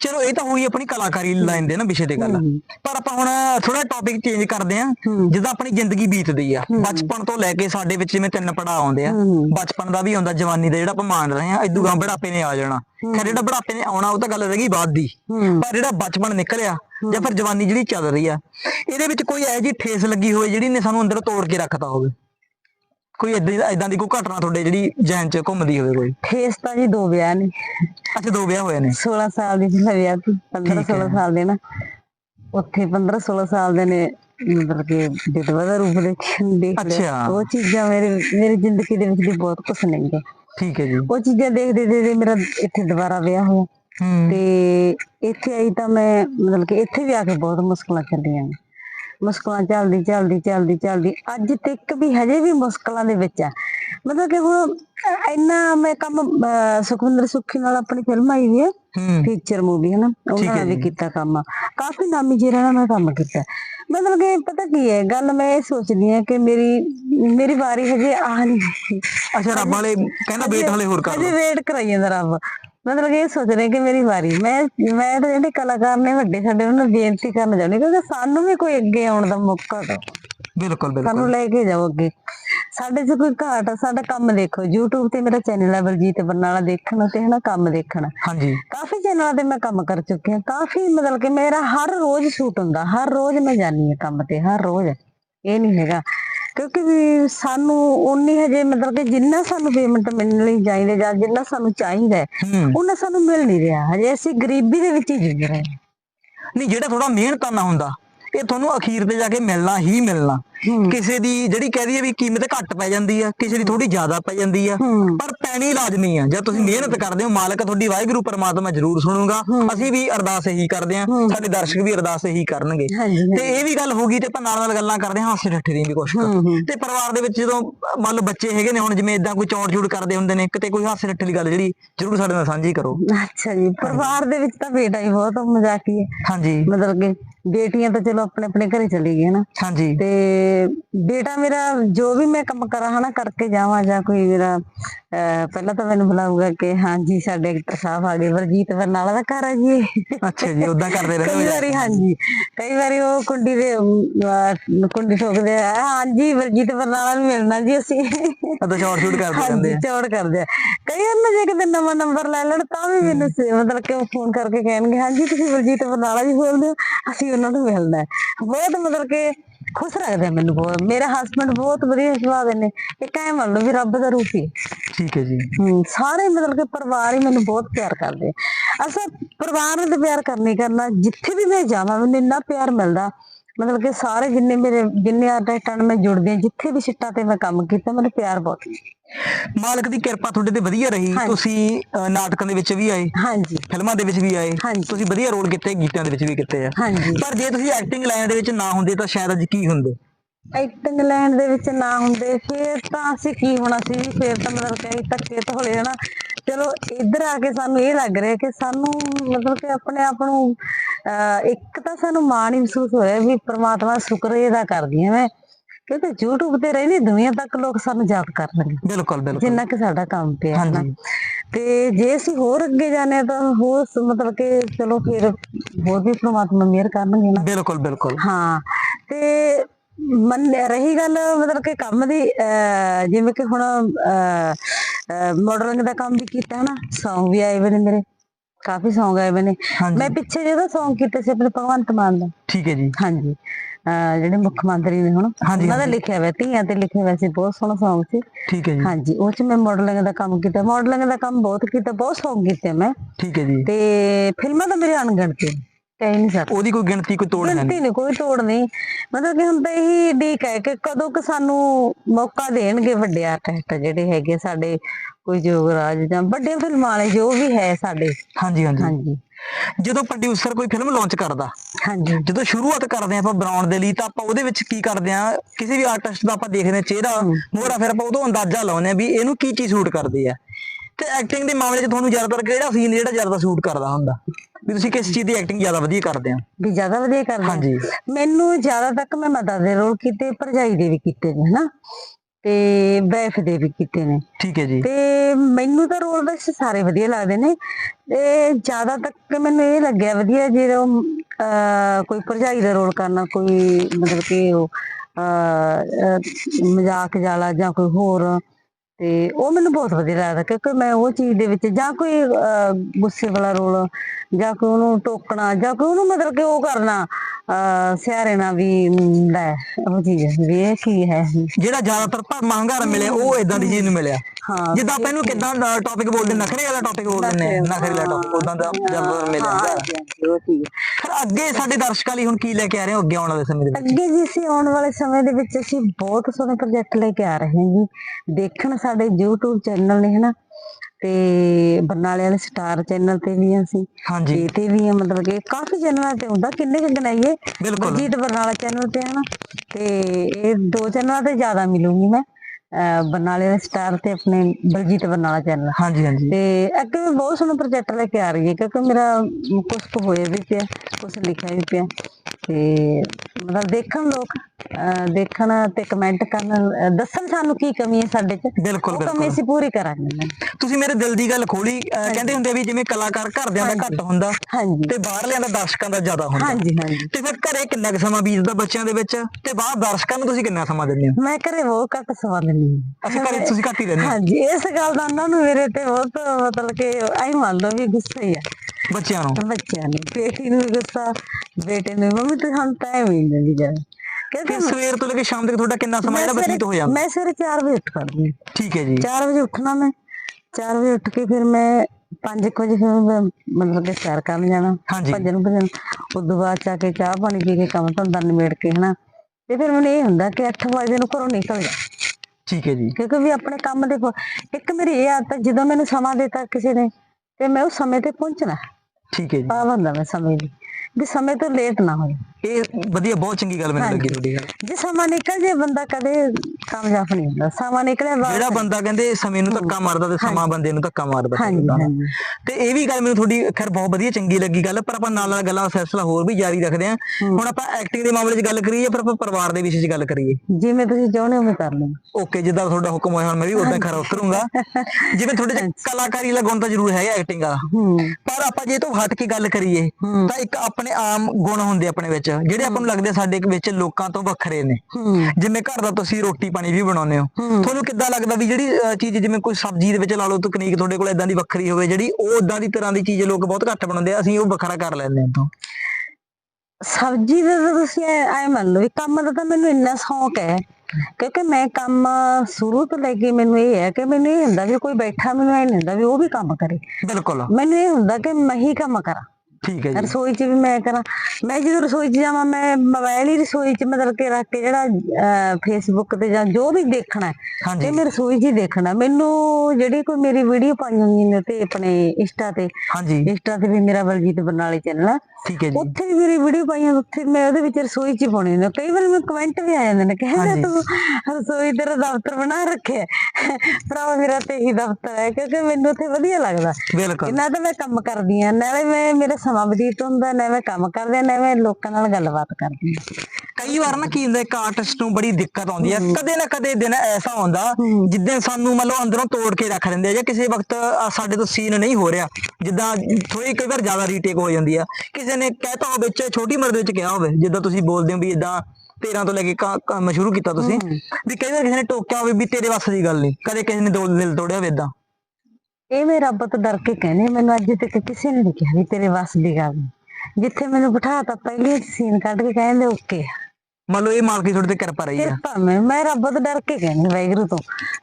ਚਲੋ ਇਹ ਤਾਂ ਹੋਈ ਆਪਣੀ ਕਲਾਕਾਰੀ ਲਾਈਨ ਦੇ ਨਾ ਵਿਸ਼ੇ ਤੇ ਗੱਲ। ਪਰ ਆਪਾਂ ਹੁਣ ਥੋੜਾ ਟੌਪਿਕ ਚੇਂਜ ਕਰਦੇ ਆਂ। ਜਿੱਦਾਂ ਆਪਣੀ ਜ਼ਿੰਦਗੀ ਬੀਤਦੀ ਆ। ਬਚਪਨ ਤੋਂ ਲੈ ਕੇ ਸਾਡੇ ਵਿੱਚ ਜਿਵੇਂ ਤਿੰਨ ਪੜਾਅ ਆਉਂਦੇ ਆ। ਬਚਪਨ ਦਾ ਵੀ ਹੁੰਦਾ ਜਵਾਨੀ ਦਾ ਜਿਹੜਾ ਆਪਾਂ ਮੰਨ ਰਹੇ ਆ ਇਦੋਂ ਗਾਂ ਬੁਢਾਪੇ ਨੇ ਆ ਜਾਣਾ। ਖੈਰ ਜਿਹੜਾ ਬੁਢਾਪੇ ਨੇ ਆਉਣਾ ਉਹ ਤਾਂ ਗੱਲ ਰਹਿ ਗਈ ਬਾਅਦ। ਦੀ ਪਰ ਜਿਹੜਾ ਬਚਪਨ ਨਿਕਲਿਆ ਜਾਂ ਫਿਰ ਜਵਾਨੀ ਜਿਹੜੀ ਚੱਲ ਰਹੀ ਆ ਇਹਦੇ ਵਿੱਚ ਕੋਈ ਇਹੋ ਜਿਹੀ ਠੇਸ ਲੱਗੀ ਹੋਵੇ ਜਿਹੜੀ ਨੇ ਸਾਨੂੰ ਅੰਦਰ ਤੋੜ ਕੇ ਰੱਖਤਾ ਹੋਵੇ। ਕੋਈ ਇਦਾਂ ਇਦਾਂ ਦੀ ਕੋਈ ਘਟਨਾ ਤੁਹਾਡੇ ਜਿਹੜੀ ਜਹਿਨ 'ਚ ਘੁੰਮਦੀ ਹੋਵੇ ਕੋਈ? ਠੇਸ ਤਾਂ ਜੀ ਦੋ ਵਿਆਹ ਨੇ। ਅੱਛਾ ਦੋ ਵਿਆਹ ਹੋਏ ਨੇ। 16 ਸਾਲ ਦੀ ਸੀ ਵਿਆਹ ਸੀ 15 ਠੀਕ ਹੈ। 16 ਸਾਲ ਦੇ ਨਾ। ਉੱਥੇ 15 16 ਸਾਲ ਦੇ ਨੇ ਮਤਲਬ ਕਿ ਵਿਧਵਾ ਦਾ ਰੂਪ ਦੇਖ। ਲਿਆ। ਉਹ ਚੀਜ਼ਾਂ ਮੇਰੇ ਮੇਰੀ ਜ਼ਿੰਦਗੀ ਦੇ ਵਿੱਚ ਬਹੁਤ ਕੁਛ ਨਹੀਂ ਹੈ ਠੀਕ ਹੈ ਜੀ। ਉਹ ਚੀਜ਼ਾਂ ਦੇਖਦੇ ਦੇਖਦੇ ਮੇਰਾ ਇੱਥੇ ਦੁਬਾਰਾ ਵਿਆਹ ਹੋਇਆ। ਤੇ ਇੱਥੇ ਆਈ ਤਾਂ ਮੈਂ ਮਤਲਬ ਕਿ ਇੱਥੇ ਵੀ ਆ ਕੇ ਬਹੁਤ ਮੁਸ਼ਕਲਾਂ ਚੱਲੀਆਂ ਨੇ। ਮੁਸ਼ਕਲਾਂ ਚੱਲਦੀ ਚੱਲਦੀ ਚੱਲਦੀ ਚੱਲਦੀ। ਅੱਜ ਤੱਕ ਵੀ ਹਜੇ ਵੀ ਮੁਸ਼ਕਲਾਂ ਦੇ ਵਿੱਚ ਆ। ਮਤਲਬ ਕਿ ਹੁਣ ਇੰਨਾ ਮੈਂ ਕੰਮ ਸੁਖਵਿੰਦਰ ਸੁੱਖੀ ਨਾਲ ਆਪਣੀ ਫਿਲਮ ਆਈ ਵੀ ਹੈ। ਫੀਚਰ ਮੂਵੀ ਹੈ ਨਾ ਉਹਨਾਂ ਨਾਲ ਵੀ। ਕੀਤਾ ਕੰਮ। ਕਾਫੀ ਨਾਮੀ ਜਿਹੜਾ ਨਾਲ ਮੈਂ ਕੰਮ ਕੀਤਾ। ਮਤਲਬ ਕਿ ਪਤਾ ਕੀ ਹੈ ਗੱਲ ਮੈਂ ਇਹ ਸੋਚਦੀ ਹਾਂ ਕਿ ਮੇਰੀ ਮੇਰੀ ਵਾਰੀ ਹਜੇ ਆ ਨਹੀਂ। ਅੱਛਾ ਰੱਬ ਵਾਲੇ ਕਹਿੰਦਾ ਵੇਟ ਹਲੇ ਹੋਰ ਕਰ ਹਜੇ ਵੇਟ ਕਰਾਈ ਜਾਂਦਾ ਰੱਬ। ਮਤਲਬ ਇਹ ਸੋਚ ਰਹੇ ਕਿ ਮੇਰੀ ਵਾਰੀ ਮੈਂ ਮੈਂ ਤਾਂ ਜਿਹੜੇ ਕਲਾਕਾਰ ਨੇ ਵੱਡੇ ਸਾਡੇ ਉਹਨਾਂ ਨੂੰ ਬੇਨਤੀ ਕਰਨ ਚਾਹੁੰਦੀ ਕਿਉਂਕਿ ਸਾਨੂੰ ਵੀ ਕੋਈ ਅੱਗੇ ਆਉਣ ਦਾ ਮੌਕਾ ਦਿਓ। ਬਿਲਕੁਲ ਬਿਲਕੁਲ। ਸਾਨੂੰ ਲੈ ਕੇ ਜਾਓ ਅੱਗੇ। ਸਾਡੇ 'ਚ ਕੋਈ ਘਾਟ ਆ ਸਾਡਾ ਕੰਮ ਦੇਖੋ YouTube ਤੇ ਮੇਰਾ ਚੈਨਲ ਹੈ ਬਲਜੀਤ ਬਰਨਾਲਾ ਦੇਖਣ ਤੇ ਹਨਾ ਕੰਮ ਦੇਖਣ। ਹਾਂਜੀ। ਕਾਫੀ ਚੈਨਲਾਂ ਤੇ ਮੈਂ ਕੰਮ ਕਰ ਚੁੱਕੀ ਹਾਂ ਕਾਫੀ ਮਤਲਬ ਕਿ ਮੇਰਾ ਹਰ ਰੋਜ਼ ਸ਼ੂਟ ਹੁੰਦਾ ਹਰ ਰੋਜ਼ ਮੈਂ ਜਾਂਦੀ ਹਾਂ ਕੰਮ ਤੇ ਹਰ ਰੋਜ਼। ਇਹ ਨਹੀਂ ਹੈਗਾ। ਕਿਉਂਕਿ ਸਾਨੂੰ ਉਨੀ ਹਜੇ ਮਤਲਬ ਕਿ ਜਿੰਨਾ ਸਾਨੂੰ ਪੇਮੈਂਟ ਮਿਲਣ ਲਈ ਚਾਹੀਦਾ ਜਾਂ ਜਿੰਨਾ ਸਾਨੂੰ ਚਾਹੀਦਾ ਹੈ, ਉਹਨਾਂ ਸਾਨੂੰ ਮਿਲ ਨਹੀਂ ਰਿਹਾ। ਹਜੇ ਅਸੀਂ ਗਰੀਬੀ ਦੇ ਵਿੱਚ ਹੀ ਜੂਝ ਰਹੇ ਹਾਂ। ਨਹੀਂ ਜਿਹੜਾ ਥੋੜਾ ਮਿਹਨਤ ਕਰਨਾ ਹੁੰਦਾ ਇਹ ਤੁਹਾਨੂੰ ਅਖੀਰ ਤੇ ਜਾ ਕੇ ਮਿਲਣਾ ਹੀ ਮਿਲਣਾ। ਕਿਸੇ ਦੀ ਜਿਹੜੀ ਕਹਿ ਦਈਏ ਵੀ ਕੀਮਤ ਘੱਟ ਪੈ ਜਾਂਦੀ ਆ ਕਿਸੇ ਦੀ ਥੋੜੀ ਜ਼ਿਆਦਾ ਪੈ ਜਾਂਦੀ ਆ ਹੂੰ। ਪਰ ਪੈਣੀ ਲਾਜ਼ਮੀ ਆ। ਜਦ ਤੁਸੀਂ ਮਿਹਨਤ ਕਰਦੇ ਹੋ ਮਾਲਕ ਤੁਹਾਡੀ ਵਾਹਿਗੁਰੂ ਪਰਮਾਤਮਾ ਜ਼ਰੂਰ ਸੁਣੂਗਾ। ਅਸੀਂ ਵੀ ਅਰਦਾਸ ਇਹੀ ਕਰਦੇ ਆ ਸਾਡੇ ਦਰਸ਼ਕ ਵੀ ਅਰਦਾਸ ਇਹੀ ਕਰਨਗੇ। ਤੇ ਇਹ ਵੀ ਗੱਲ ਹੋ ਗਈ ਤੇ ਆਪਾਂ ਨਾਲ ਨਾਲ ਗੱਲਾਂ ਕਰਦੇ ਹਾਂ ਹਾਸੇ ਠੱਠੇ ਦੀ ਵੀ ਕੁਛ ਕੁ। ਹੂੰ ਹੂੰ। ਤੇ ਪਰਿਵਾਰ ਦੇ ਵਿੱਚ ਜਦੋਂ ਮੰਨ ਲਓ ਬੱਚੇ ਹੈਗੇ ਨੇ ਹੁਣ ਜਿਵੇਂ ਇਦਾਂ ਕੋਈ ਚੌੜ ਚੂੜ ਕਰਦੇ ਹੁੰਦੇ ਨੇ ਕਿਤੇ ਕੋਈ ਹਾਸੇ ਠੱਠੇ ਦੀ ਗੱਲ ਜਿਹੜੀ ਜ਼ਰੂਰ ਸਾਡੇ ਨਾਲ ਸਾਂਝੀ ਕਰੋ। ਅੱਛਾ ਜੀ ਪਰਿਵਾਰ ਦੇ ਵਿੱਚ ਤਾਂ ਬੇਟਾ ਹੀ ਬਹੁਤ ਮਜ਼ਾਕੀ ਹੈ ਹਾਂਜੀ। ਮਤਲਬ ਕਿ ਬੇਟੀਆਂ ਤਾਂ ਚਲੋ ਆਪਣੇ ਆਪਣੇ ਘਰੇ ਚਲੀ ਗਈਆਂ ਨਾ। ਹਾਂਜੀ। ਤੇ ਬੇਟਾ ਮੇਰਾ ਜੋ ਵੀ ਮੈਂ ਕੰਮ ਕਰਾਂ ਹਨਾ ਕਰਕੇ ਜਾਵਾਂ ਜਾਂ ਕੋਈ ਮੇਰਾ ਪਹਿਲਾਂ ਤਾਂ ਮੈਨੂੰ ਬੁਲਾਊਗਾ ਕਿ ਹਾਂਜੀ ਸਾਡੇ ਐਕਟਰ ਸਾਹਿਬ ਆ ਗਏ ਵਰਜੀਤ ਬਰਨਾਲਾ ਦਾ ਘਰ ਆ ਜੀ। ਅੱਛਾ ਜੀ ਉਦਾਂ ਕਰਦੇ ਰਹਿੰਦੇ ਕਈ ਹੋ ਵਾਰੀ ਹਾਂਜੀ ਕਈ ਵਾਰੀ ਉਹ ਕੁੰਡੀ ਦੇ ਕੁੰਡੀ ਠੋਕਦੇ ਆ ਹਾਂਜੀ ਵਰਜੀਤ ਬਰਨਾਲਾ ਨੂੰ ਮਿਲਣਾ ਜੀ ਅਸੀਂ। ਉਦਾਂ ਚੌੜ ਚੂੜ ਕਰਦੇ ਰਹਿੰਦੇ ਆ। ਚੌੜ ਕਰਦੇ ਆ। ਕਈ ਵਾਰ ਨਾ ਜੇ ਕਿਤੇ ਨਵਾਂ ਨੰਬਰ ਲੈ ਲੈਣ ਤਾਂ ਵੀ ਮੈਨੂੰ ਮਤਲਬ ਕਿ ਫੋਨ ਕਰਕੇ ਕਹਿਣਗੇ ਹਾਂਜੀ ਤੁਸੀਂ ਬਲਜੀਤ ਬਰਨਾਲਾ ਜੀ ਬੋਲਦੇ ਹੋ ਅਸੀਂ ਉਹਨਾਂ ਨੂੰ ਮਿਲਣਾ ਹੈ। ਬਹੁਤ ਮਤਲਬ ਕਿ ਖੁਸ਼ ਰੱਖਦੇ ਆ ਮੈਨੂੰ ਬਹੁਤ। ਮੇਰਾ ਹਸਬੰਡ ਬਹੁਤ ਵਧੀਆ ਸੁਭਾਅ ਦੇ ਨੇ। ਇੱਕ ਐ ਮੰਨ ਲਓ ਵੀ ਰੱਬ ਦਾ ਰੂਪ ਹੀ ਹੈ। ਠੀਕ ਹੈ ਜੀ। ਹਮ, ਸਾਰੇ ਮਤਲਬ ਕਿ ਪਰਿਵਾਰ ਹੀ ਮੈਨੂੰ ਬਹੁਤ ਪਿਆਰ ਕਰਦੇ ਆ। ਅਸਾਂ ਪਰਿਵਾਰ ਨੂੰ ਤਾਂ ਪਿਆਰ ਕਰਨਾ ਹੀ ਕਰਨਾ ਜਿੱਥੇ ਵੀ ਮੈਂ ਜਾਵਾਂ ਮੈਨੂੰ ਇੰਨਾ ਪਿਆਰ ਮਿਲਦਾ। ਮਤਲਬ ਕਿ ਸਾਰੇ ਜਿੰਨੇ ਮੇਰੇ ਜਿੰਨੇ ਆਰਟਿਸਟਾਂ ਨਾਲ ਮੈਂ ਜੁੜਦੀ ਹਾਂ ਜਿੱਥੇ ਵੀ ਸਿੱਟਾਂ ਤੇ ਮੈਂ ਕੰਮ ਕੀਤਾ ਮੈਨੂੰ ਪਿਆਰ ਬਹੁਤ। ਮਾਲਕ ਦੀ ਕਿਰਪਾ ਤੁਹਾਡੇ ਤੇ ਵਧੀਆ ਰਹੀ। ਤੁਸੀਂ ਨਾਟਕਾਂ ਦੇ ਵਿੱਚ ਵੀ ਆਏ। ਹਾਂਜੀ। ਫਿਲਮਾਂ ਦੇ ਵਿੱਚ ਵੀ ਆਏ। ਤੁਸੀਂ ਵਧੀਆ ਰੋਲ ਕੀਤੇ ਗੀਤਾਂ ਦੇ ਵਿੱਚ ਵੀ ਕੀਤੇ ਆ। ਹਾਂਜੀ। ਪਰ ਜੇ ਤੁਸੀਂ ਐਕਟਿੰਗ ਲਾਈਨ ਦੇ ਵਿੱਚ ਨਾ ਹੁੰਦੇ ਤਾਂ ਸ਼ਾਇਦ ਅੱਜ ਕੀ ਹੁੰਦੇ? ਐਕਟਿੰਗ ਲੈਣ ਦੇ ਵਿੱਚ ਨਾ ਹੁੰਦੇ ਫੇਰ ਤਾਂ ਅਸੀਂ ਕੀ ਹੋਣਾ ਸੀ? ਫੇਰ ਤਾਂ ਮਤਲਬ ਕਿ ਧੱਕੇ ਧੋਲੇ ਹਨਾ? ਚਲੋ ਇੱਧਰ ਆ ਕੇ ਸਾਨੂੰ ਇਹ ਲੱਗ ਰਿਹਾ ਕਿ ਸਾਨੂੰ ਮਤਲਬ ਕਿ ਆਪਣੇ ਆਪ ਨੂੰ ਇੱਕ ਤਾਂ ਸਾਨੂੰ ਮਾਣ ਹੀ ਮਹਿਸੂਸ ਹੋ ਰਿਹਾ ਵੀ ਪ੍ਰਮਾਤਮਾ ਸ਼ੁਕਰ ਇਹਦਾ ਕਰਦੀ ਹਾਂ ਮੈਂ। ਕਿਉਂਕਿ YouTube ਤੇ ਰਹਿੰਦੀ ਦੁਨੀਆ ਤੱਕ ਲੋਕ ਸਾਨੂੰ ਯਾਦ ਕਰ ਨੇ ਬਿਲਕੁਲ ਬਿਲਕੁਲ। ਜਿੰਨਾ ਕਿ ਸਾਡਾ ਕੰਮ ਪਿਆ ਹਾਂਜੀ। ਤੇ ਜੇ ਅਸੀਂ ਹੋਰ ਅੱਗੇ ਜਾਣੇ ਆ ਤਾਂ ਹੋਰ ਮਤਲਬ ਕਿ ਚਲੋ ਫਿਰ ਹੋਰ ਵੀ ਪ੍ਰਮਾਤਮਾ ਮਿਹਰ ਕਰਨਗੇ ਨਾ। ਬਿਲਕੁਲ ਬਿਲਕੁਲ। ਹਾਂ। ਤੇ ਮੰਨ ਰਹੀ ਗੱਲ ਮਤਲਬ ਕਿ ਕੰਮ ਦੀ ਜਿਵੇਂ ਕਿ ਹੁਣ ਮਾਡਲਿੰਗ ਦਾ ਕੰਮ ਵੀ ਕੀਤਾ ਹੈ ਨਾ Song ਵੀ ਆਏ ਹੋਏ ਨੇ ਮੇਰੇ ਕਾਫੀ Song ਆਏ ਹੋਏ ਨੇ। ਹਾਂਜੀ। ਮੈਂ ਪਿੱਛੇ ਜਿਹੜਾ Song ਕੀਤੇ ਸੀ ਆਪਣੇ ਭਗਵੰਤ ਮਾਨ ਦਾ। ਠੀਕ ਹੈ ਜੀ। ਹਾਂਜੀ। ਜਿਹੜੇ ਮੁੱਖ ਮੰਤਰੀ ਨੇ ਹੁਣ ਉਹਨਾਂ ਦਾ। ਲਿਖਿਆ ਹੋਇਆ ਧੀਆਂ ਤੇ ਲਿਖਿਆ ਹੋਇਆ ਸੀ ਬਹੁਤ ਸੋਹਣਾ Song ਸੀ। ਠੀਕ ਹੈ ਜੀ। ਹਾਂਜੀ ਉਹ ਚ ਮੈਂ ਮਾਡਲਿੰਗ ਦਾ ਕੰਮ ਕੀਤਾ। ਮਾਡਲਿੰਗ ਦਾ ਕੰਮ ਬਹੁਤ ਕੀਤਾ ਬਹੁਤ Song ਕੀਤੇ ਮੈਂ। ਠੀਕ ਹੈ ਜੀ। ਤੇ ਫਿਲਮਾਂ ਤਾਂ ਮੇਰੇ ਅਣਗਿਣਤ ਨੇ। ਕਹਿ ਨਹੀਂ ਸਕਦਾ ਉਹਦੀ ਕੋਈ ਗਿਣਤੀ ਕੋਈ ਤੋੜ ਨਹੀਂ ਗਿਣਤੀ ਨਹੀਂ। ਕੋਈ ਤੋੜ ਨਹੀਂ ਮਤਲਬ ਕਿ ਹੁਣ ਤਾਂ ਇਹੀ ਡੀਕ ਹੈ ਕਿ ਕਦੋਂ ਕਿ ਸਾਨੂੰ ਮੌਕਾ ਦੇਣਗੇ ਵੱਡੇ ਆਰਟਿਸਟ ਜਿਹੜੇ ਹੈਗੇ ਸਾਡੇ ਕੋਈ ਜੋਗਰਾਜ ਜਾਂ ਵੱਡੇ ਫਿਲਮਾਂ ਵਾਲੇ ਜੋ ਵੀ ਹੈ ਸਾਡੇ। ਹਾਂਜੀ ਹਾਂਜੀ। ਹਾਂਜੀ। ਜਦੋਂ ਪ੍ਰੋਡਿਊਸਰ ਕੋਈ ਫਿਲਮ ਲਾਂਚ ਕਰਦਾ ਹਾਂਜੀ। ਜਦੋਂ ਸ਼ੁਰੂਆਤ ਕਰਦੇ ਆਪਾਂ ਬਣਾਉਣ ਦੇ ਲਈ ਤਾਂ ਆਪਾਂ ਉਹਦੇ ਵਿੱਚ ਕੀ ਕਰਦੇ ਆ ਕਿਸੇ ਵੀ ਆਰਟਿਸਟ ਦਾ ਆਪਾਂ ਦੇਖਦੇ ਚਿਹਰਾ ਮੋਹਰਾ ਫਿਰ ਆਪਾਂ ਉਦੋਂ ਅੰਦਾਜ਼ਾ ਲਾਉਂਦੇ ਆ ਵੀ ਇਹਨੂੰ ਕੀ ਚੀਜ਼ ਸੂਟ ਕਰਦੀ ਆ ਤੇ ਐਕਟਿੰਗ ਦੇ ਮਾਮਲੇ 'ਚ ਤੁਹਾਨੂੰ ਜ਼ਿਆਦਾਤਰ ਕਿਹੜਾ ਸੀਨ ਜਿਹੜਾ ਜ਼ਿਆਦਾ ਸੂਟ ਕਰਦਾ ਹੁੰਦਾ? ਵੀ ਤੁਸੀਂ ਕਿਸ ਚੀਜ਼ ਦੀ ਐਕਟਿੰਗ ਜ਼ਿਆਦਾ ਵਧੀਆ ਕਰਦੇ ਆ ਵੀ ਜ਼ਿਆਦਾ ਵਧੀਆ ਕਰਦੇ। ਹਾਂਜੀ। ਮੈਨੂੰ ਜ਼ਿਆਦਾ ਤੱਕ ਮੈਂ ਮਦਰ ਦੇ ਰੋਲ ਕੀਤੇ ਭਰਜਾਈ ਦੇ ਵੀ ਕੀਤੇ ਨੇ ਹਨਾ? ਤੇ ਬੈਫ ਦੇ ਵੀ ਕੀਤੇ ਨੇ। ਠੀਕ ਹੈ ਜੀ। ਤੇ ਮੈਨੂੰ ਤਾਂ ਰੋਲ ਵੈਸੇ ਸਾਰੇ ਵਧੀਆ ਲੱਗਦੇ ਨੇ। ਤੇ ਜ਼ਿਆਦਾ ਤੱਕ ਮੈਨੂੰ ਇਹ ਲੱਗਿਆ ਵਧੀਆ ਜਦੋਂ ਅਹ, ਕੋਈ ਭਰਜਾਈ ਦਾ ਰੋਲ ਕਰਨਾ ਕੋਈ ਮਤਲਬ ਕਿ ਉਹ ਅਹ, ਅਹ, ਮਜ਼ਾਕ ਜਾਲਾ ਜਾਂ ਕੋਈ ਹੋਰ ਤੇ ਉਹ ਮੈਨੂੰ ਬਹੁਤ ਵਧੀਆ ਲੱਗਦਾ ਕਿਉਂਕਿ ਮੈਂ ਉਹ ਚੀਜ਼ ਦੇ ਵਿੱਚ ਜਾਂ ਕੋਈ ਗੁੱਸੇ ਵਾਲਾ ਰੋਲ, ਜਾਂ ਕੋਈ ਉਹਨੂੰ ਟੋਕਣਾ, ਜਾਂ ਕੋਈ ਉਹਨੂੰ ਮਤਲਬ ਕਿ ਉਹ ਕਰਨਾ ਸਿਆਰੇ ਨਾਲ ਵੀ ਲੈ ਉਹ ਚੀਜ਼ ਵੀ ਇਹ ਕੀ ਹੈ। ਜਿਹੜਾ ਜ਼ਿਆਦਾਤਰ ਭਰਮਾ ਹੰਗਾਰਾ ਮਿਲਿਆ, ਉਹ ਇਦਾਂ ਦੀ ਚੀਜ਼ ਨੂੰ ਮਿਲਿਆ। ਹਾਂ ਜਿੱਦਾਂ ਆਪਾਂ ਇਹਨੂੰ ਕਿਦਾਂ ਟੌਪਿਕ ਬੋਲਦੇ ਨਖਰੇ ਵਾਲਾ ਟੌਪਿਕ ਬੋਲਦੇ ਨੇ ਨਖਰੇ ਵਾਲਾ ਟੌਪਿਕ ਉਦਾਂ ਦਾ ਜਦ ਮਿਲਿਆ ਹਾਂ, ਹੁੰਦਾ। ਫਿਰ ਅੱਗੇ ਸਾਡੇ ਦਰਸ਼ਕਾਂ ਲਈ ਹੁਣ ਕੀ ਲੈ ਕੇ ਆ ਰਹੇ ਹੋ ਅੱਗੇ ਆਉਣ ਵਾਲੇ ਸਮੇਂ ਦੇ ਵਿੱਚ? ਅੱਗੇ ਜੀ ਅਸੀਂ ਆਉਣ ਵਾਲੇ ਸਮੇਂ ਦੇ ਵਿੱਚ ਅਸੀਂ ਬਹੁਤ ਸੋਹਣੇ ਪ੍ਰੋਜੈਕਟ ਲੈ ਕੇ ਆ ਰਹੇ ਹਾਂ ਜੀ। ਦੇਖਣ ਸਾਡੇ YouTube ਚੈਨਲ ਨੇ ਹਨਾ? ਤੇ ਬਰਨਾਲੇ ਵਾਲੇ ਸਟਾਰ ਚੈਨਲ ਤੇ ਵੀ ਅਸੀਂ। ਹਾਂਜੀ। ਤੇ ਵੀ ਆ ਮਤਲਬ ਕਿ ਕਾਫੀ ਚੈਨਲਾਂ ਤੇ ਹੁੰਦਾ ਕਿੰਨੇ ਕੁ ਗਨਾਈਏ ਬਿਲਕੁਲ। ਬਲਜੀਤ ਬਰਨਾਲਾ ਚੈਨਲ ਤੇ ਹਨਾ? ਤੇ ਇਹ ਦੋ ਚੈਨਲਾਂ ਤੇ ਜ਼ਿਆਦਾ ਮਿਲੂੰਗੀ ਮੈਂ। ਬਰਨਾਲੇ ਵਾਲੇ ਸਟਾਰ ਤੇ ਆਪਣੇ ਬਲਜੀਤ ਬਰਨਾਲਾ ਚੈਨਲ ਹਾਂਜੀ ਹਾਂਜੀ। ਤੇ ਅੱਗੇ ਬਹੁਤ ਸੋਹਣਾ ਪ੍ਰੋਜੈਕਟ ਲੈ ਕੇ ਆ ਰਹੀ ਹੈ ਕਿਉਂਕਿ ਮੇਰਾ ਕੁਝ ਕੁ ਹੋਇਆ ਵੀ ਪਿਆ ਕੁਝ ਲਿਖਿਆ ਵੀ ਪਿਆ। ਤੇ ਮਤਲਬ ਦੇਖਣ ਲੋਕ ਅਹ ਦੇਖਣ ਤੇ ਕਮੈਂਟ ਕਰਨ ਅਹ ਦੱਸਣ ਸਾਨੂੰ ਕੀ ਕਮੀ ਹੈ ਸਾਡੇ 'ਚ? ਬਿਲਕੁਲ ਉਹ ਕਮੀ ਬਿਲਕੁਲ। ਅਸੀਂ ਪੂਰੀ ਕਰਾਂਗੇ ਤੁਸੀਂ ਮੇਰੇ ਦਿਲ ਦੀ ਗੱਲ ਖੋਲੀ ਕਹਿੰਦੇ ਹੁੰਦੇ ਆ ਵੀ ਜਿਵੇਂ ਕਲਾਕਾਰ ਘਰਦਿਆਂ ਦਾ ਘੱਟ ਹੁੰਦਾ ਹਾਂਜੀ। ਤੇ ਬਾਹਰਲਿਆਂ ਦਾ ਦਰਸ਼ਕਾਂ ਦਾ ਜ਼ਿਆਦਾ ਹੁੰਦਾ। ਹਾਂਜੀ ਹਾਂਜੀ। ਤੇ ਫਿਰ ਘਰੇ ਕਿੰਨਾ ਕੁ ਸਮਾਂ ਬੀਤਦਾ ਬੱਚਿਆਂ ਦੇ ਵਿੱਚ? ਤੇ ਬਾਹਰ ਦਰਸ਼ਕਾਂ ਨੂੰ ਤੁਸੀਂ ਕਿੰਨਾ ਸਮਾਂ ਦਿੰਦੇ ਹੋ? ਮੈਂ ਘਰੇ ਬਹੁਤ ਘੱਟ ਸਵਾਲ ਨਹੀਂ ਅਸੀਂ ਘਰੇ ਤੁਸੀਂ ਘੱਟ ਹੀ ਰਹਿੰਦੇ ਹੋ? ਹਾਂਜੀ ਇਸ ਗੱਲ ਦਾ ਉਹਨਾਂ ਨੂੰ ਮੇਰੇ ਤੇ ਬਹੁਤ ਮਤਲਬ ਕਿ ਐਂ ਮੰਨ ਲਓ ਵੀ ਗੁੱਸਾ ਹੀ ਆ। ਬੱਚਿਆਂ ਨੂੰ? ਬੱਚਿਆਂ ਨੂੰ ਬੇਟੀ ਨੂੰ ਵੀ ਗੁੱਸਾ ਬੇਟੇ ਨੂੰ ਵੀ, ਮੰਮੀ ਤੂੰ ਸਾਨੂੰ ਟਾਈਮ ਹੀ ਨਹੀਂ ਦਿੰਦੀ ਜਾ ਤੇ ਕਿਉਂਕਿ ਸਵੇਰ ਤੋਂ ਲੈ ਕੇ ਸ਼ਾਮ ਤੱਕ ਤੁਹਾਡਾ ਕਿੰਨਾ ਸਮਾਂ ਜਿਹੜਾ ਬਤੀਤ ਹੋ ਜਾਂਦਾ? ਮੈਂ ਸਵੇਰੇ 4 ਵਜੇ ਉੱਠ ਖੜਦੀ ਹਾਂ। ਠੀਕ ਹੈ ਜੀ। 4 ਵਜੇ ਉੱਠਣਾ ਮੈਂ। 4 ਵਜੇ ਉੱਠ ਕੇ ਫਿਰ ਮੈਂ 5 ਵਜੇ ਫਿਰ ਮੈਂ ਮਤਲਬ ਕਿ ਸੈਰ ਕਰਨ ਜਾਣਾ ਹਾਂਜੀ। ਭੱਜਣ ਭੱਜਣ। ਉਦੋਂ ਬਾਅਦ ਜਾ ਕੇ ਚਾਹ ਪਾਣੀ ਪੀ ਕੇ ਕੰਮ ਧੰਦਾ ਨਿਬੇੜ ਕੇ ਹਨਾ। ਤੇ ਫਿਰ ਮੈਨੂੰ ਇਹ ਹੁੰਦਾ ਕਿ 8 ਵਜੇ ਨੂੰ ਘਰੋਂ ਨਿਕਲ ਜਾ। ਠੀਕ ਹੈ ਜੀ। ਕਿਉਂਕਿ ਵੀ ਆਪਣੇ ਕੰਮ ਦੇ ਪ- ਇੱਕ ਮੇਰੀ ਇਹ ਆਦਤ ਹੈ, ਜਦੋਂ ਮੈਨੂੰ ਸਮਾਂ ਦਿੱਤਾ ਕਿਸੇ ਨੇ ਤੇ ਮੈਂ ਉਸ ਸਮੇਂ ਤੇ ਪਹੁੰਚਣਾ। ਠੀਕ ਹੈ ਜੀ। ਪਾਬੰਦ ਆ ਮੈਂ ਸਮੇਂ ਦੀ ਵੀ ਸਮੇਂ ਤੋਂ ਲੇਟ ਨਾ ਹੋਏ। ਇਹ ਵਧੀਆ ਬਹੁਤ ਚੰਗੀ ਗੱਲ ਮੈਨੂੰ ਲੱਗੀ। ਤੁਹਾਡੀ ਗੱਲ ਜੇ ਸਮਾਂ ਨਿਕਲ ਜੇ ਬੰਦਾ ਕਦੇ ਕਾਮਯਾਬ ਨਹੀਂ ਹੁੰਦਾ। ਸਮਾਂ ਨਿਕਲਿਆ ਬਾਅਦ ਜਿਹੜਾ ਬੰਦਾ ਕਹਿੰਦੇ ਸਮੇਂ ਨੂੰ ਧੱਕਾ ਮਾਰਦਾ ਤੇ ਸਮਾਂ ਬੰਦੇ ਨੂੰ ਧੱਕਾ ਮਾਰਦਾ ਹਾਂਜੀ ਤੇ। ਇਹ ਵੀ ਗੱਲ ਮੈਨੂੰ ਤੁਹਾਡੀ ਖੈਰ ਬਹੁਤ ਵਧੀਆ ਚੰਗੀ ਲੱਗੀ ਗੱਲ ਪਰ ਆਪਾਂ ਨਾਲ ਨਾਲ ਗੱਲਾਂ ਸਿਲਸਿਲਾ ਹੋਰ ਵੀ ਜਾਰੀ ਰੱਖਦੇ ਹਾਂ। ਹੁਣ ਆਪਾਂ ਐਕਟਿੰਗ ਦੇ ਮਾਮਲੇ 'ਚ ਗੱਲ ਕਰੀਏ ਫਿਰ ਆਪਾਂ ਪਰਿਵਾਰ ਦੇ ਵਿਸ਼ੇ 'ਚ ਗੱਲ ਕਰੀਏ? ਜਿਵੇਂ ਤੁਸੀਂ ਚਾਹੁੰਦੇ ਹੋ ਮੈਂ ਕਰ ਲਵਾਂ ਓਕੇ ਜਿੱਦਾਂ ਤੁਹਾਡਾ ਹੁਕਮ ਹੋਇਆ ਹੁਣ ਮੈਂ ਵੀ ਉਦਾਂ ਖਰਾ ਉਤਰੂੰਗਾ। ਜਿਵੇਂ ਤੁਹਾਡੇ 'ਚ ਕਲਾਕਾਰੀ ਦਾ ਗੁਣ ਤਾਂ ਜ਼ਰੂਰ ਹੈਗਾ ਐਕਟਿੰਗ ਦਾ। ਪਰ ਆਪਾਂ ਜੇ ਤੋਂ ਹਟ ਕੇ ਗੱਲ ਕਰੀਏ ਤਾਂ ਇੱਕ ਆਪਣੇ ਆਮ ਗੁਣ ਹੁੰਦੇ ਆਪਣੇ ਵਿੱਚ। ਜਿਹੜੇ ਆਪਾਂ ਨੂੰ ਲੱਗਦੇ ਸਾਡੇ ਵਿੱਚ ਲੋਕਾਂ ਤੋਂ ਵੱਖਰੇ ਨੇ। ਜਿਵੇਂ ਘਰ ਦਾ ਤੁਸੀਂ ਰੋਟੀ ਪਾਣੀ ਵੀ ਬਣਾਉਂਦੇ ਹੋ। ਤੁਹਾਨੂੰ ਕਿੱਦਾਂ ਲੱਗਦਾ ਵੀ ਜਿਹੜੀ ਚੀਜ਼ ਜਿਵੇਂ ਕੋਈ ਸਬਜ਼ੀ ਦੇ ਵਿੱਚ ਲਾ ਲਓ ਤਕਨੀਕ ਤੁਹਾਡੇ ਕੋਲ ਇਦਾਂ ਦੀ ਵੱਖਰੀ ਹੋਵੇ ਜਿਹੜੀ ਉਹ ਇਦਾਂ ਦੀ ਤਰ੍ਹਾਂ ਦੀ ਚੀਜ਼ ਲੋਕ ਬਹੁਤ ਘੱਟ ਬਣਾਉਂਦੇ ਆ ਅਸੀਂ ਉਹ ਵੱਖਰਾ ਕਰ ਲੈਂਦੇ ਹਾਂ ਤੋਂ ਸਬਜ਼ੀ ਦਾ ਤਾਂ ਤੁਸੀਂ ਐ ਮੰਨ ਲਓ ਵੀ ਕੰਮ ਦਾ ਤਾਂ ਮੈਨੂੰ ਇੰਨਾ ਸ਼ੌਂਕ ਹੈ ਕਿਉਂਕਿ ਮੈਂ ਕੰਮ ਸ਼ੁਰੂ ਤੋਂ ਲੈ ਕੇ ਮੈਨੂੰ ਇਹ ਹੈ ਕਿ ਮੈਨੂੰ ਇਹ ਹੁੰਦਾ ਵੀ ਕੋਈ ਬੈਠਾ ਮੈਨੂੰ ਇਹ ਨਹੀਂ ਹੁੰਦਾ ਵੀ ਉਹ ਵੀ ਕੰਮ ਕਰੇ। ਬਿਲਕੁਲ। ਮੈਨੂੰ ਇਹ ਹੁੰਦਾ ਕਿ ਮੈਂ ਹੀ ਕੰਮ ਕਰਾਂ। ਠੀਕ ਹੈ ਜੀ। ਰਸੋਈ 'ਚ ਵੀ ਮੈਂ ਕਰਾਂ। ਮੈਂ ਜਦੋਂ ਰਸੋਈ 'ਚ ਜਾਵਾਂ ਮੈਂ ਮੋਬਾਈਲ ਹੀ ਰਸੋਈ 'ਚ ਮਤਲਬ ਕਿ ਰੱਖ ਕੇ ਜਿਹੜਾ ਫੇਸਬੁੱਕ ਤੇ ਜਾਂ ਜੋ ਵੀ ਦੇਖਣਾ ਤੇ ਮੈਂ ਰਸੋਈ 'ਚ ਹੀ ਦੇਖਣਾ। ਮੈਨੂੰ ਜਿਹੜੀ ਕੋਈ ਮੇਰੀ ਵੀਡੀਓ ਪਾਈ ਹੋਈ ਨੇ ਤੇ ਆਪਣੇ ਇੰਸਟਾ ਤੇ ਹਾਂਜੀ। ਇੰਸਟਾ ਤੇ ਵੀ ਮੇਰਾ ਬਲਜੀਤ ਬਰਨਾਲੇ ਚੈਨਲ ਆ। ਠੀਕ ਹੈ ਜੀ। ਉੱਥੇ ਵੀ ਮੇਰੀ ਵੀਡੀਓ ਪਾਈਆਂ ਉੱਥੇ ਮੈਂ ਉਹਦੇ ਵਿੱਚ ਰਸੋਈ 'ਚ ਪਾਉਣੀ ਨੇ। ਕਈ ਵਾਰ ਮੈਨੂੰ ਕਮੈਂਟ ਵੀ ਆ ਜਾਂਦੇ ਨੇ ਕਹਿੰਦੇ। ਤੂੰ ਰਸੋਈ ਤੇਰਾ ਦਫ਼ਤਰ ਬਣਾ ਰੱਖਿਆ। ਭਰਾ ਮੇਰਾ ਤੇ ਹੀ ਦਫ਼ਤਰ ਹੈ ਕਿਉਂਕਿ ਮੈਨੂੰ ਉੱਥੇ ਵਧੀਆ ਲੱਗਦਾ। ਬਿਲਕੁਲ। ਨਾ ਤਾਂ ਮੈਂ ਕੰਮ ਕਰਦੀ ਆ ਨਾਲੇ ਮੈਂ ਮੇਰਾ ਸਮਾਂ ਬਤੀਤ ਹੁੰਦਾ ਨਾ ਮੈਂ ਕੰਮ ਕਰਦੀ ਆ ਨਾ ਮੈਂ ਲੋਕਾਂ ਨਾਲ ਗੱਲਬਾਤ ਕਰਦੀ ਆ ਕਈ ਵਾਰ ਨਾ ਕੀ ਹੁੰਦਾ ਇੱਕ ਆਰਟਿਸਟ ਨੂੰ ਬੜੀ ਦਿੱਕਤ ਆਉਂਦੀ ਹੈ। ਕਦੇ ਨਾ ਕਦੇ ਦਿਨ ਐਸਾ ਆਉਂਦਾ ਹੂੰ। ਜਿੱਦਾਂ ਸਾਨੂੰ ਮੰਨ ਲਓ ਅੰਦਰੋਂ ਤੋੜ ਕੇ ਰੱਖ ਦਿੰਦੇ ਆ ਜਾਂ ਕਿਸੇ ਵਕਤ ਆ ਸਾਡੇ ਤੋਂ ਸੀਨ ਨਹੀਂ ਹੋ ਰਿਹਾ। ਜਿੱਦਾਂ ਥੋੜੀ ਕਈ ਵਾਰ ਜ਼ਿਆਦਾ ਰੀਟੇਕ ਹੋ ਜਾਂਦੀ ਆ। ਕਿਸੇ ਨੇ ਕਹਿਤਾ ਹੋਵੇ ਵਿੱਚ ਛੋਟੀ ਉਮਰ ਦੇ ਵਿੱਚ ਕਿਹਾ ਹੋਵੇ ਜਿੱਦਾਂ ਤੁਸੀਂ ਬੋਲਦੇ ਹੋ ਵੀ ਇਦਾਂ 13 ਤੋਂ ਲੈ ਕੇ ਕੰਮ ਸ਼ੁਰੂ ਕੀਤਾ ਤੁਸੀਂ। ਵੀ ਕਈ ਵਾਰ ਕਿਸੇ ਨੇ ਟੋਕਿਆ ਹੋਵੇ ਵੀ ਤੇਰੇ ਵੱਸ ਦੀ ਗੱਲ ਨਹੀਂ ਕਦੇ ਕਿਸੇ ਨੇ ਦੋ ਦਿਲ ਤੋੜਿਆ ਹੋਵੇ ਏਦਾਂ। ਇਹ ਮੈਂ ਰੱਬ ਤੋਂ ਡਰ ਕੇ ਕਹਿੰਦੀ ਹਾਂ, ਮੈਨੂੰ ਅੱਜ ਤੱਕ ਕਿਸੇ ਨੇ ਨਹੀਂ ਕਿਹਾ ਵੀ ਤੇਰੇ ਵੱਸ ਦੀ ਗੱਲ ਨਹੀਂ ਜਿੱਥੇ ਮੈਨੂੰ ਬਿਠਾਤਾ ਪਹਿਲੇ ਸੀਨ ਕੱਢ ਕੇ ਕਹਿੰਦੇ ਓਕੇ ਮੰਨ ਲਓ ਇਹ ਮਾਲਕੀ ਤੁਹਾਡੇ ਤੇ ਕਿਰਪਾ ਰਹੀ ਆ। ਕਿਰਪਾ ਮੈਂ ਮੈਂ ਰੱਬ ਤੋਂ ਡਰ ਕੇ ਕਹਿੰਦੀ ਹਾਂ ਵਾਹਿਗੁਰੂ ਤੋਂ।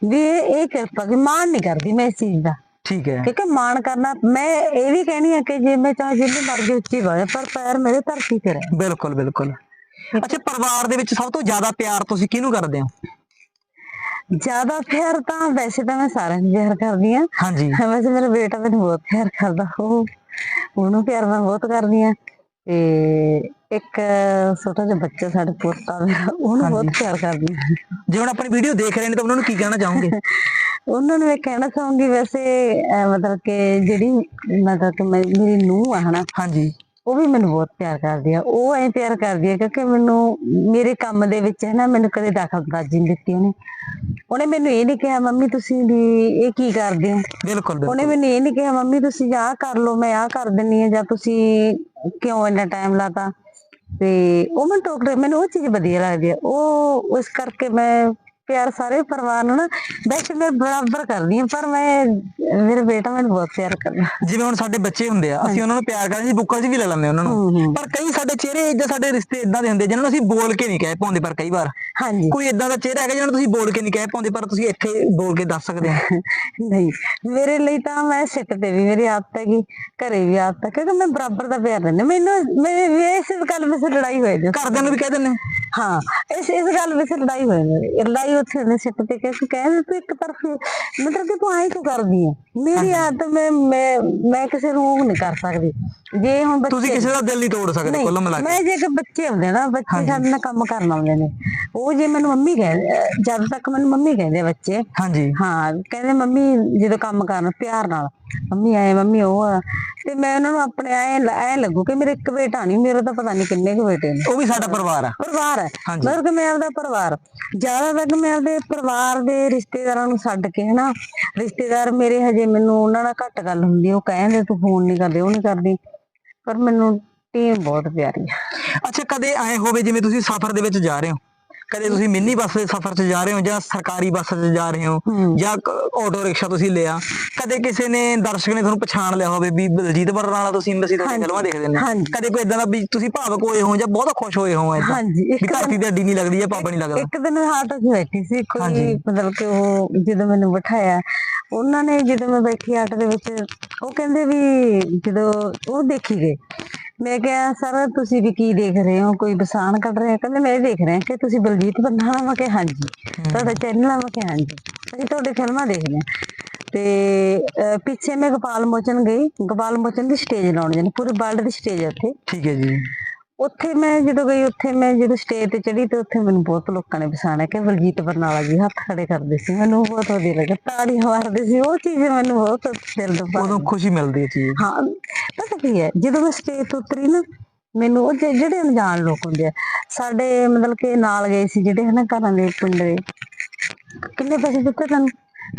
ਵੀ ਇਹ ਕਿਰਪਾ ਕਿ ਮਾਣ ਨਹੀਂ ਕਰਦੀ ਮੈਂ ਇਸ ਚੀਜ਼ ਦਾ। ਠੀਕ ਹੈ। ਕਿਉਂਕਿ ਮਾਣ ਕਰਨਾ ਮੈਂ ਇਹ ਵੀ ਕਹਿਣੀ ਆ ਕਿ ਜੇ ਮੈਂ ਚਾਹੇ ਜਿੰਨੀ ਮਰਜ਼ੀ ਉੱਚੀ ਹੋਵੇ ਪਰ ਪੈਰ ਮੇਰੇ ਧਰਤੀ ਤੇ ਰਹੇ ਬਿਲਕੁਲ ਬਿਲਕੁਲ। ਅੱਛਾ। ਪਰਿਵਾਰ ਦੇ ਵਿੱਚ ਸਭ ਤੋਂ ਜ਼ਿਆਦਾ ਪਿਆਰ ਤੁਸੀਂ ਕਿਹਨੂੰ ਕਰਦੇ ਹੋ? ਜ਼ਿਆਦਾ ਪਿਆਰ ਤਾਂ ਵੈਸੇ ਤਾਂ ਮੈਂ ਸਾਰਿਆਂ ਨੂੰ ਪਿਆਰ ਕਰਦੀ ਆ ਹਾਂਜੀ। ਵੈਸੇ ਮੇਰਾ ਬੇਟਾ ਮੈਨੂੰ ਬਹੁਤ ਪਿਆਰ ਕਰਦਾ। ਉਹ ਉਹਨੂੰ ਪਿਆਰ ਮੈਂ ਬਹੁਤ ਕਰਦੀ ਆ ਤੇ ਇੱਕ ਛੋਟਾ ਜਿਹਾ ਬੱਚਾ ਸਾਡੇ ਪੋਤਾ ਮੇਰਾ ਉਹਨੂੰ ਬਹੁਤ ਪਿਆਰ ਕਰਦੀ ਜੇ ਹੁਣ ਆਪਣੀ ਵੀਡੀਓ ਦੇਖ ਰਹੇ ਨੇ ਤਾਂ ਉਹਨਾਂ ਨੂੰ ਕੀ ਕਹਿਣਾ ਚਾਹੋਗੇ? ਉਹਨਾਂ ਨੂੰ ਮੈਂ ਕਹਿਣਾ ਚਾਹੂੰਗੀ ਵੈਸੇ ਮਤਲਬ ਕਿ ਜਿਹੜੀ ਮਤਲਬ ਕਿ ਮੇਰੀ ਨੂੰਹ ਆ ਹਨਾ ਹਾਂਜੀ। ਉਹ ਵੀ ਮੈਨੂੰ ਬਹੁਤ ਪਿਆਰ ਕਰਦੀ ਆ। ਉਹ ਐਂ ਪਿਆਰ ਕਰਦੀ ਆ ਕਿਉਂਕਿ ਮੈਨੂੰ ਮੇਰੇ ਕੰਮ ਦੇ ਵਿੱਚ ਹੈ ਨਾ ਮੈਨੂੰ ਕਦੇ ਦਖਲਅੰਦਾਜ਼ੀ ਨਹੀਂ ਦਿੱਤੀ ਉਹਨੇ। ਉਹਨੇ ਮੈਨੂੰ ਇਹ ਨਹੀਂ ਕਿਹਾ ਮੰਮੀ ਤੁਸੀਂ ਵੀ ਇਹ ਕੀ ਕਰਦੇ ਹੋ? ਬਿਲਕੁਲ ਉਹਨੇ ਮੈਨੂੰ ਇਹ ਨਹੀਂ ਕਿਹਾ ਮੰਮੀ ਤੁਸੀਂ ਆਹ ਕਰ ਲਓ ਮੈਂ ਆਹ ਕਰ ਦਿੰਨੀ ਆ ਜਾਂ ਤੁਸੀਂ ਕਿਉਂ ਇੰਨਾ ਟਾਈਮ ਲਾਤਾ? ਤੇ ਉਹ ਮੈਨੂੰ ਟੋਕ ਰਿਹਾ ਮੈਨੂੰ ਉਹ ਚੀਜ਼ ਵਧੀਆ ਲੱਗਦੀ ਹੈ ਉਹ ਉਸ ਕਰਕੇ ਮੈਂ ਪਿਆਰ ਸਾਰੇ ਪਰਿਵਾਰ ਨੂੰ ਨਾ ਵੈਸੇ ਮੈਂ ਬਰਾਬਰ ਕਰਦੀ ਆ ਪਰ ਮੈਂ ਮੇਰਾ ਬੇਟਾ ਮੈਨੂੰ ਬਹੁਤ ਪਿਆਰ ਕਰਦਾ। ਜਿਵੇਂ ਹੁਣ ਸਾਡੇ ਬੱਚੇ ਹੁੰਦੇ ਆ ਅਸੀਂ ਉਹਨਾਂ ਨੂੰ ਪਿਆਰ ਕਰਦੇ ਸੀ ਬੁੱਕਲ 'ਚ ਵੀ ਲੈ ਲੈਂਦੇ ਉਹਨਾਂ ਨੂੰ। ਹੂੰ ਹੂੰ। ਪਰ ਕਈ ਸਾਡੇ ਚਿਹਰੇ ਜਾਂ ਸਾਡੇ ਰਿਸ਼ਤੇ ਇਦਾਂ ਦੇ ਹੁੰਦੇ ਜਿਨ੍ਹਾਂ ਨੂੰ ਅਸੀਂ ਬੋਲ ਕੇ ਨਹੀਂ ਕਹਿ ਪਾਉਂਦੇ ਪਰ ਕਈ ਵਾਰ। ਹਾਂਜੀ। ਕੋਈ ਇਦਾਂ ਦਾ ਚਿਹਰਾ ਹੈਗਾ ਜਿਹਨਾਂ ਨੂੰ ਤੁਸੀਂ ਬੋਲ ਕੇ ਨਹੀਂ ਕਹਿ ਪਾਉਂਦੇ ਪਰ ਤੁਸੀਂ ਇੱਥੇ ਬੋਲ ਕੇ ਦੱਸ ਸਕਦੇ ਹੋ। ਨਹੀਂ ਮੇਰੇ ਲਈ ਤਾਂ ਮੈਂ ਸਿੱਟ ਤੇ ਵੀ ਮੇਰੀ ਆਦਤ ਹੈਗੀ ਘਰੇ ਵੀ ਆਦਤ ਹੈ ਕਿਉਂਕਿ ਮੈਂ ਬਰਾਬਰ ਦਾ ਪਿਆਰ ਦਿੰਦੀ ਹਾਂ। ਮੈਨੂੰ ਮੈਂ ਇਸ ਗੱਲ ਵਿੱਚ ਲੜਾਈ ਹੋਈ ਜੀ ਘਰਦਿਆਂ ਨੂੰ ਵੀ ਕਹਿ ਦਿੰਦੇ ਹੋ? ਹਾਂ ਇਸ ਇਸ ਗੱਲ ਵਿੱਚ ਲੜਾਈ ਹੋਈ ਮੇਰੀ ਲੜਾਈ ਉੱਥੇ ਨੇ ਸਿੱਟ ਤੇ ਕਿ ਕਹਿੰਦੇ ਤੂੰ ਇੱਕ ਤਰਫ ਮਤਲਬ ਕਿ ਤੂੰ ਐਂ ਕਿਉਂ ਕਰਦੀ ਹੈ ਮੇਰੀ ਆਦਤ ਮੈਂ ਮੈਂ ਮੈਂ ਕਿਸੇ ਨੂੰ ਉਹ ਨਹੀਂ ਕਰ ਸਕਦੀ। ਜੇ ਹੁਣ ਬੱਚੇ ਤੁਸੀਂ ਕਿਸੇ ਦਾ ਦਿਲ ਨਹੀਂ ਤੋੜ ਸਕਦੇ ਕੁੱਲ ਮਿਲਾ ਕੇ। ਮੈਂ ਜੇ ਕਿ ਬੱਚੇ ਹੁੰਦੇ ਨਾ ਬੱਚੇ ਸਾਡੇ ਨਾਲ ਕੰਮ ਕਰਨ ਆਉਂਦੇ ਨੇ। ਉਹ ਜੇ ਮੈਨੂੰ ਮੰਮੀ ਕਹਿੰਦੇ ਜਦ ਤੱਕ ਮੈਨੂੰ ਮੰਮੀ ਕਹਿੰਦੇ ਬੱਚੇ ਹਾਂਜੀ। ਹਾਂ ਕਹਿੰਦੇ ਮੰਮੀ ਜਦੋਂ ਕੰਮ ਕਰਨ ਪਿਆਰ ਨਾਲ। ਮੰਮੀ ਆਏ ਮੰਮੀ ਉਹ ਆ। ਤੇ ਮੈਂ ਉਹਨਾਂ ਨੂੰ ਆਪਣੇ ਐ ਐ ਲੱਗੂ ਕਿ ਮੇਰੇ ਇੱਕ ਬੇਟਾ ਨਹੀਂ ਮੇਰੇ ਤਾਂ ਪਤਾ ਨਹੀਂ ਕਿੰਨੇ ਕੁ ਬੇਟੇ ਨੇ। ਉਹ ਵੀ ਸਾਡਾ ਪਰਿਵਾਰ ਆ। ਪਰਿਵਾਰ ਹੈ। ਮਤਲਬ ਕਿ ਮੈਂ ਆਪਦਾ ਪਰਿਵਾਰ ਜ਼ਿਆਦਾ ਤੱਕ ਮੈਂ ਆਪਦੇ ਪਰਿਵਾਰ ਦੇ ਰਿਸ਼ਤੇਦਾਰਾਂ ਨੂੰ ਛੱਡ ਕੇ ਹਨਾ ਰਿਸ਼ਤੇਦਾਰ ਮੇਰੇ ਹਜੇ ਮੈਨੂੰ ਉਹਨਾਂ ਨਾਲ ਘੱਟ ਗੱਲ ਹੁੰਦੀ ਉਹ ਕਹਿੰਦੇ ਤੂੰ ਫੋਨ ਨਹੀਂ ਕਰਦੀ ਉਹ ਨਹੀਂ ਕਰਦੀ। ਪਰ ਮੈਨੂੰ ਟੀਮ ਬਹੁਤ ਪਿਆਰੀ ਹੈ ਅੱਛਾ ਕਦੇ ਐ ਹੋਵੇ ਜਿਵੇਂ ਤੁਸੀਂ ਸਫ਼ਰ ਦੇ ਵਿੱਚ ਜਾ ਰਹੇ ਹੋ? ਕਦੇ ਤੁਸੀਂ ਮਿੰਨੀ ਬੱਸ ਦੇ ਸਫ਼ਰ 'ਚ ਜਾ ਰਹੇ ਹੋ ਜਾਂ ਸਰਕਾਰੀ ਬੱਸ 'ਚ ਜਾ ਰਹੇ ਹੋ। ਜਾਂ ਆਟੋ ਰਿਕਸ਼ਾ ਤੁਸੀਂ ਲਿਆ ਕਦੇ ਕਿਸੇ ਨੇ ਦਰਸ਼ਕ ਨੇ ਤੁਹਾਨੂੰ ਪਛਾਣ ਲਿਆ ਹੋਵੇ ਵੀ ਬਲਜੀਤ ਬਰ ਵਾਲਾ ਤੁਸੀਂ ਅਸੀਂ ਤੁਹਾਡੀ। ਫਿਲਮਾਂ ਦੇਖਦੇ ਨੇ। ਕਦੇ ਕੋਈ ਇਦਾਂ ਦਾ ਵੀ ਤੁਸੀਂ ਭਾਵਕ ਹੋਏ ਹੋ ਜਾਂ ਬਹੁਤ ਖੁਸ਼ ਹੋਏ ਹੋ ਏਦਾਂ? ਹਾਂਜੀ, ਇੱਕ ਧਰਤੀ ਤੇ ਅੱਡੀ ਨਹੀਂ ਲੱਗਦੀ ਜਾਂ ਪਾਪਾ ਨਹੀਂ ਲੱਗਦਾ ਇੱਕ ਦਿਨ ਹਾਟ 'ਚ ਬੈਠੀ ਸੀ ਕੋਈ। ਮਤਲਬ ਕਿ ਉਹ ਜਦੋਂ ਮੈਨੂੰ ਬਿਠਾਇਆ ਉਹਨਾਂ ਨੇ ਜਦੋਂ ਮੈਂ ਬੈਠੀ ਆਟ ਦੇ ਵਿੱਚ ਉਹ ਕਹਿੰਦੇ ਵੀ ਜਦੋਂ ਉਹ ਦੇਖੀ ਗਏ ਮੈਂ ਕਿਹਾ ਸਰ ਤੁਸੀਂ ਵੀ ਕੀ ਦੇਖ ਰਹੇ ਹੋ? ਕੋਈ ਬਸਾਨ ਕੱਢ ਰਹੇ ਹੋ? ਕਹਿੰਦੇ ਮੈਂ ਇਹ ਦੇਖ ਰਿਹਾ ਕਿ ਤੁਸੀਂ ਬਲਜੀਤ ਬੰਧਾਣਾ ਮੈਂ ਕਿਹਾ ਹਾਂਜੀ। ਤੁਹਾਡਾ ਚੈਨਲ ਆ? ਮੈਂ ਕਿਹਾ ਹਾਂਜੀ। ਅਸੀਂ ਤੁਹਾਡੀ ਫਿਲਮਾਂ ਦੇਖਦੇ ਹਾਂ। ਤੇ ਪਿੱਛੇ ਮੈਂ ਗੋਪਾਲ ਮੋਚਨ ਗਈ। ਗੋਪਾਲ ਮੋਚਨ ਦੀ ਸਟੇਜ ਲਾਉਣ ਜਾਣੀ ਪੂਰੇ ਵਰਲਡ ਦੀ ਸਟੇਜ ਉੱਥੇ। ਠੀਕ ਹੈ ਜੀ। ਉੱਥੇ ਮੈਂ ਜਦੋਂ ਗਈ ਉੱਥੇ ਮੈਂ ਜਦੋਂ ਸਟੇਜ ਤੇ ਚੜੀ ਤੇ ਉੱਥੇ ਮੈਨੂੰ ਬਹੁਤ ਲੋਕਾਂ ਨੇ ਪਛਾਣਿਆ ਕਿ ਬਲਜੀਤ ਬਰਨਾਲਾ ਜੀ ਹੱਥ ਖੜੇ ਕਰਦੇ ਸੀ। ਮੈਨੂੰ ਬਹੁਤ ਵਧੀਆ ਲੱਗਾ ਤਾੜੀਆਂ ਮਾਰਦੇ ਸੀ ਉਹ ਚੀਜ਼ ਮੈਨੂੰ ਬਹੁਤ ਦਿਲ ਤੋਂ ਉਦੋਂ ਖੁਸ਼ੀ ਮਿਲਦੀ ਹੈ ਚੀਜ਼ ਹਾਂ ਪਤਾ ਕੀ ਹੈ ਜਦੋਂ ਮੈਂ ਸਟੇਜ ਤੋਂ ਉਤਰੀ ਨਾ ਮੈਨੂੰ ਉਹ ਜਿਹੜੇ ਅਣਜਾਣ ਲੋਕ ਹੁੰਦੇ ਆ ਸਾਡੇ ਮਤਲਬ ਕਿ ਨਾਲ ਗਏ ਸੀ ਜਿਹੜੇ ਹਨਾ ਘਰਾਂ ਦੇ ਪਿੰਡ ਦੇ। ਕਿੰਨੇ ਪੈਸੇ ਦਿੱਤੇ ਤੈਨੂੰ?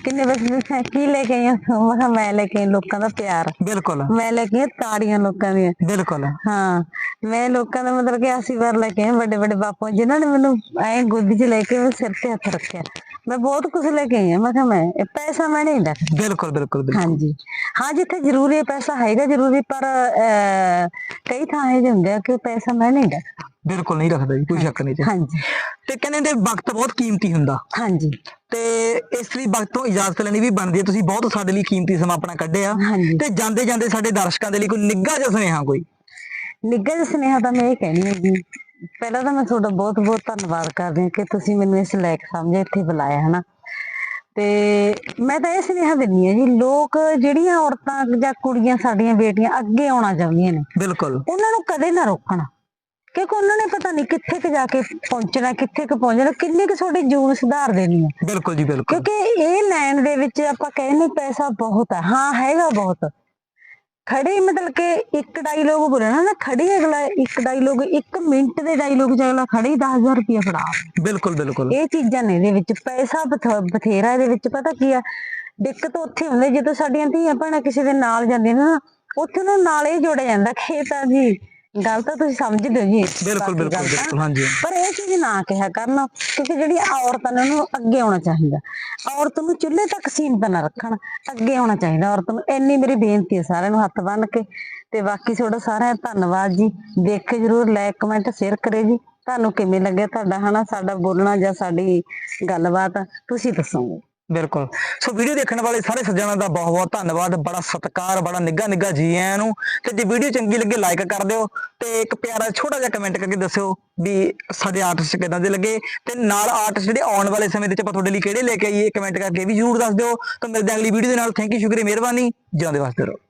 ਕਿੰਨੇ ਦਿੱਤੇ ਕੀ ਲੈ ਕੇ ਆਈਆਂ ਮੈਂ ਕਿਹਾ ਮੈਂ ਲੈ ਕੇ ਆਈ ਲੋਕਾਂ ਦਾ ਪਿਆਰ। ਬਿਲਕੁਲ। ਮੈਂ ਲੈ ਕੇ ਆਈ ਤਾੜੀਆਂ ਲੋਕਾਂ ਦੀਆਂ। ਬਿਲਕੁਲ। ਹਾਂ ਮੈਂ ਲੋਕਾਂ ਦਾ ਮਤਲਬ ਕਿ ਆਸ਼ੀਰਵਾਦ ਲੈ ਕੇ ਆਈ ਵੱਡੇ ਵੱਡੇ ਬਾਪੂ ਜਿਨ੍ਹਾਂ ਨੇ ਮੈਨੂੰ ਐ ਗੋਦੀ 'ਚ ਲੈ ਕੇ ਮੇਰੇ ਸਿਰ ਤੇ ਹੱਥ ਰੱਖਿਆ। ਮੈਂ ਬਹੁਤ ਕੁਝ ਲੈ ਕੇ ਆਈ ਹਾਂ। ਮੈਂ ਕਿਹਾ ਮੈਂ ਇਹ ਪੈਸਾ ਮੈਂ ਨਹੀਂ ਰੱਖ ਬਿਲਕੁਲ ਬਿਲਕੁਲ ਬਿਲਕੁਲ। ਹਾਂਜੀ। ਹਾਂ ਜਿੱਥੇ ਜ਼ਰੂਰੀ ਹੈ ਪੈਸਾ ਹੈਗਾ ਜ਼ਰੂਰੀ ਪਰ ਅਹ, ਕਈ ਥਾਂ ਇਹ ਹੁੰਦੇ ਆ ਕਿ ਪੈਸਾ ਮੈਂ ਨਹੀਂ ਰੱਖ ਬਿਲਕੁਲ ਨਹੀਂ ਰੱਖਦਾ ਜੀ ਕੋਈ ਸ਼ੱਕ ਨਹੀਂ ਜੀ। ਹਾਂਜੀ। ਤੇ ਕਹਿੰਦੇ ਨੇ ਵਕਤ ਬਹੁਤ ਕੀਮਤੀ ਹੁੰਦਾ। ਹਾਂਜੀ। ਤੇ ਇਸ ਲਈ ਵਕਤ ਤੋਂ ਇਜਾਜ਼ਤ ਲੈਣੀ ਵੀ ਬਣਦੀ ਹੈ। ਤੁਸੀਂ ਬਹੁਤ ਸਾਡੇ ਲਈ ਕੀਮਤੀ ਸਮਾਂ ਆਪਣਾ ਕੱਢਿਆ। ਹਾਂਜੀ। ਤੇ ਜਾਂਦੇ ਜਾਂਦੇ ਸਾਡੇ ਦਰਸ਼ਕਾਂ ਦੇ ਲਈ ਕੋਈ ਨਿੱਘਾ ਜਿਹਾ ਸੁਨੇਹਾ ਕੋਈ? ਨਿੱਘਾ ਜਿਹਾ ਸੁਨੇਹਾ ਤਾਂ ਮੈਂ ਇਹ ਕਹਿਣੀ ਹੈ ਜੀ ਪਹਿਲਾਂ ਤਾਂ ਮੈਂ ਤੁਹਾਡਾ ਬਹੁਤ ਬਹੁਤ ਧੰਨਵਾਦ ਕਰਦੀ ਹਾਂ ਕਿ ਤੁਸੀਂ ਮੈਨੂੰ ਇਸ ਲਾਇਕ ਸਮਝਿਆ ਇੱਥੇ ਬੁਲਾਇਆ ਹਨਾ? ਤੇ ਮੈਂ ਤਾਂ ਇਹ ਸੁਨੇਹਾ ਦਿੰਦੀ ਹਾਂ ਜੀ ਲੋਕ ਜਿਹੜੀਆਂ ਔਰਤਾਂ ਜਾਂ ਕੁੜੀਆਂ ਸਾਡੀਆਂ ਬੇਟੀਆਂ ਅੱਗੇ ਆਉਣਾ ਚਾਹੁੰਦੀਆਂ ਨੇ ਬਿਲਕੁਲ। ਉਹਨਾਂ ਨੂੰ ਕਦੇ ਨਾ ਰੋਕਣਾ। ਕਿਉਂਕਿ ਉਹਨਾਂ ਨੇ ਪਤਾ ਨਹੀਂ ਕਿੱਥੇ ਕੁ ਜਾ ਕੇ ਪਹੁੰਚਣਾ ਕਿੱਥੇ ਕੁ ਪਹੁੰਚਣਾ ਕਿੰਨੇ ਕੁ ਤੁਹਾਡੇ ਜੀਵਨ ਸੁਧਾਰ ਦੇਣੀ ਹੈ। ਬਿਲਕੁਲ ਜੀ ਬਿਲਕੁਲ। ਕਿਉਂਕਿ ਇਹ ਲਾਈਨ ਦੇ ਵਿੱਚ ਆਪਾਂ ਕਹਿੰਦੇ ਪੈਸਾ ਬਹੁਤ ਹੈ। ਹਾਂ ਹੈਗਾ ਬਹੁਤ। ਖੜੇ ਮਤਲਬ ਕਿ ਇੱਕ ਡਾਇਲੋਗ ਬੋਲਣਾ ਨਾ ਖੜੀ ਅਗਲਾ ਇੱਕ ਡਾਇਲੋਗ ਇੱਕ ਮਿੰਟ ਦੇ ਡਾਇਲੋਗ ਚ ਅਗਲਾ ਖੜੇ 10000 ਰੁਪਇਆ ਫੜਾ ਬਿਲਕੁਲ ਬਿਲਕੁਲ। ਇਹ ਚੀਜ਼ਾਂ ਨੇ ਇਹਦੇ ਵਿੱਚ ਪੈਸਾ ਬਥ- ਬਥੇਰਾ ਇਹਦੇ ਵਿੱਚ ਪਤਾ ਕੀ ਆ? ਦਿੱਕਤ ਉੱਥੇ ਹੁੰਦੀ ਜਦੋਂ ਸਾਡੀਆਂ ਧੀਆਂ ਭੈਣਾਂ ਕਿਸੇ ਦੇ ਨਾਲ ਜਾਂਦੀਆਂ ਨੇ ਨਾ ਉੱਥੇ ਉਹਨਾਂ ਨੂੰ ਨਾਲ ਇਹ ਜੋੜਿਆ ਜਾਂਦਾ ਕਿ ਇਹ ਤਾਂ ਜੀ ਗੱਲ ਤਾਂ ਤੁਸੀਂ ਸਮਝਦੇ ਹੋ ਜੀ ਬਿਲਕੁਲ ਬਿਲਕੁਲ। ਬਿਲਕੁਲ ਹਾਂਜੀ ਪਰ ਇਹ ਚੀਜ਼ ਨਾ ਕਿਹਾ ਕਰਨ ਕਿਉਂਕਿ ਜਿਹੜੀ ਔਰਤਾਂ ਨੇ ਉਹਨੂੰ ਅੱਗੇ ਆਉਣਾ ਚਾਹੀਦਾ। ਔਰਤ ਨੂੰ ਚੁੱਲ੍ਹੇ ਤੱਕ ਸੀਮਤ ਨਾ ਰੱਖਣ ਅੱਗੇ ਆਉਣਾ ਚਾਹੀਦਾ। ਔਰਤ ਨੂੰ ਇੰਨੀ ਮੇਰੀ ਬੇਨਤੀ ਹੈ ਸਾਰਿਆਂ ਨੂੰ ਹੱਥ ਬੰਨ ਕੇ। ਤੇ ਬਾਕੀ ਤੁਹਾਡਾ ਸਾਰਿਆਂ ਦਾ ਧੰਨਵਾਦ ਜੀ। ਦੇਖ ਜਰੂਰ ਲਾਇਕ ਕਮੈਂਟ ਸ਼ੇਅਰ ਕਰੇ ਜੀ। ਤੁਹਾਨੂੰ ਕਿਵੇਂ ਲੱਗਿਆ ਤੁਹਾਡਾ ਹਨਾ? ਸਾਡਾ ਬੋਲਣਾ ਜਾਂ ਸਾਡੀ ਗੱਲਬਾਤ ਤੁਸੀਂ ਦੱਸੋਗੇ। ਬਿਲਕੁਲ। ਸੋ ਵੀਡੀਓ ਦੇਖਣ ਵਾਲੇ ਸਾਰੇ ਸੱਜਣਾਂ ਦਾ ਬਹੁਤ ਬਹੁਤ ਧੰਨਵਾਦ। ਬੜਾ ਸਤਿਕਾਰ, ਬੜਾ ਨਿੱਘਾ ਨਿੱਘਾ ਜੀ ਆਇਆਂ ਨੂੰ। ਤੇ ਜੇ ਵੀਡੀਓ ਚੰਗੀ ਲੱਗੇ ਲਾਈਕ ਕਰ ਦਿਓ ਤੇ ਇੱਕ ਪਿਆਰਾ ਛੋਟਾ ਜਿਹਾ ਕਮੈਂਟ ਕਰਕੇ ਦੱਸਿਓ ਵੀ ਸਾਡੇ ਆਰਟਿਸਟ ਕਿਦਾਂ ਦੇ ਲੱਗੇ। ਤੇ ਨਾਲ ਆਰਟਿਸਟ ਜਿਹੜੇ ਆਉਣ ਵਾਲੇ ਸਮੇਂ ਦੇ ਵਿੱਚ ਆਪਾਂ ਤੁਹਾਡੇ ਲਈ ਕਿਹੜੇ ਲੈ ਕੇ ਆਈਏ ਕਮੈਂਟ ਕਰਕੇ ਵੀ ਜ਼ਰੂਰ ਦੱਸ ਦਿਓ। ਤਾਂ ਮਿਲਦੇ ਅਗਲੀ ਵੀਡੀਓ ਦੇ ਨਾਲ। ਥੈਂਕ ਯੂ ਸ਼ੁਕਰੀਆ, ਮਿਹਰਬਾਨੀ। ਜਿਉਂਦੇ ਵਾਸਤੇ ਰਹੋ।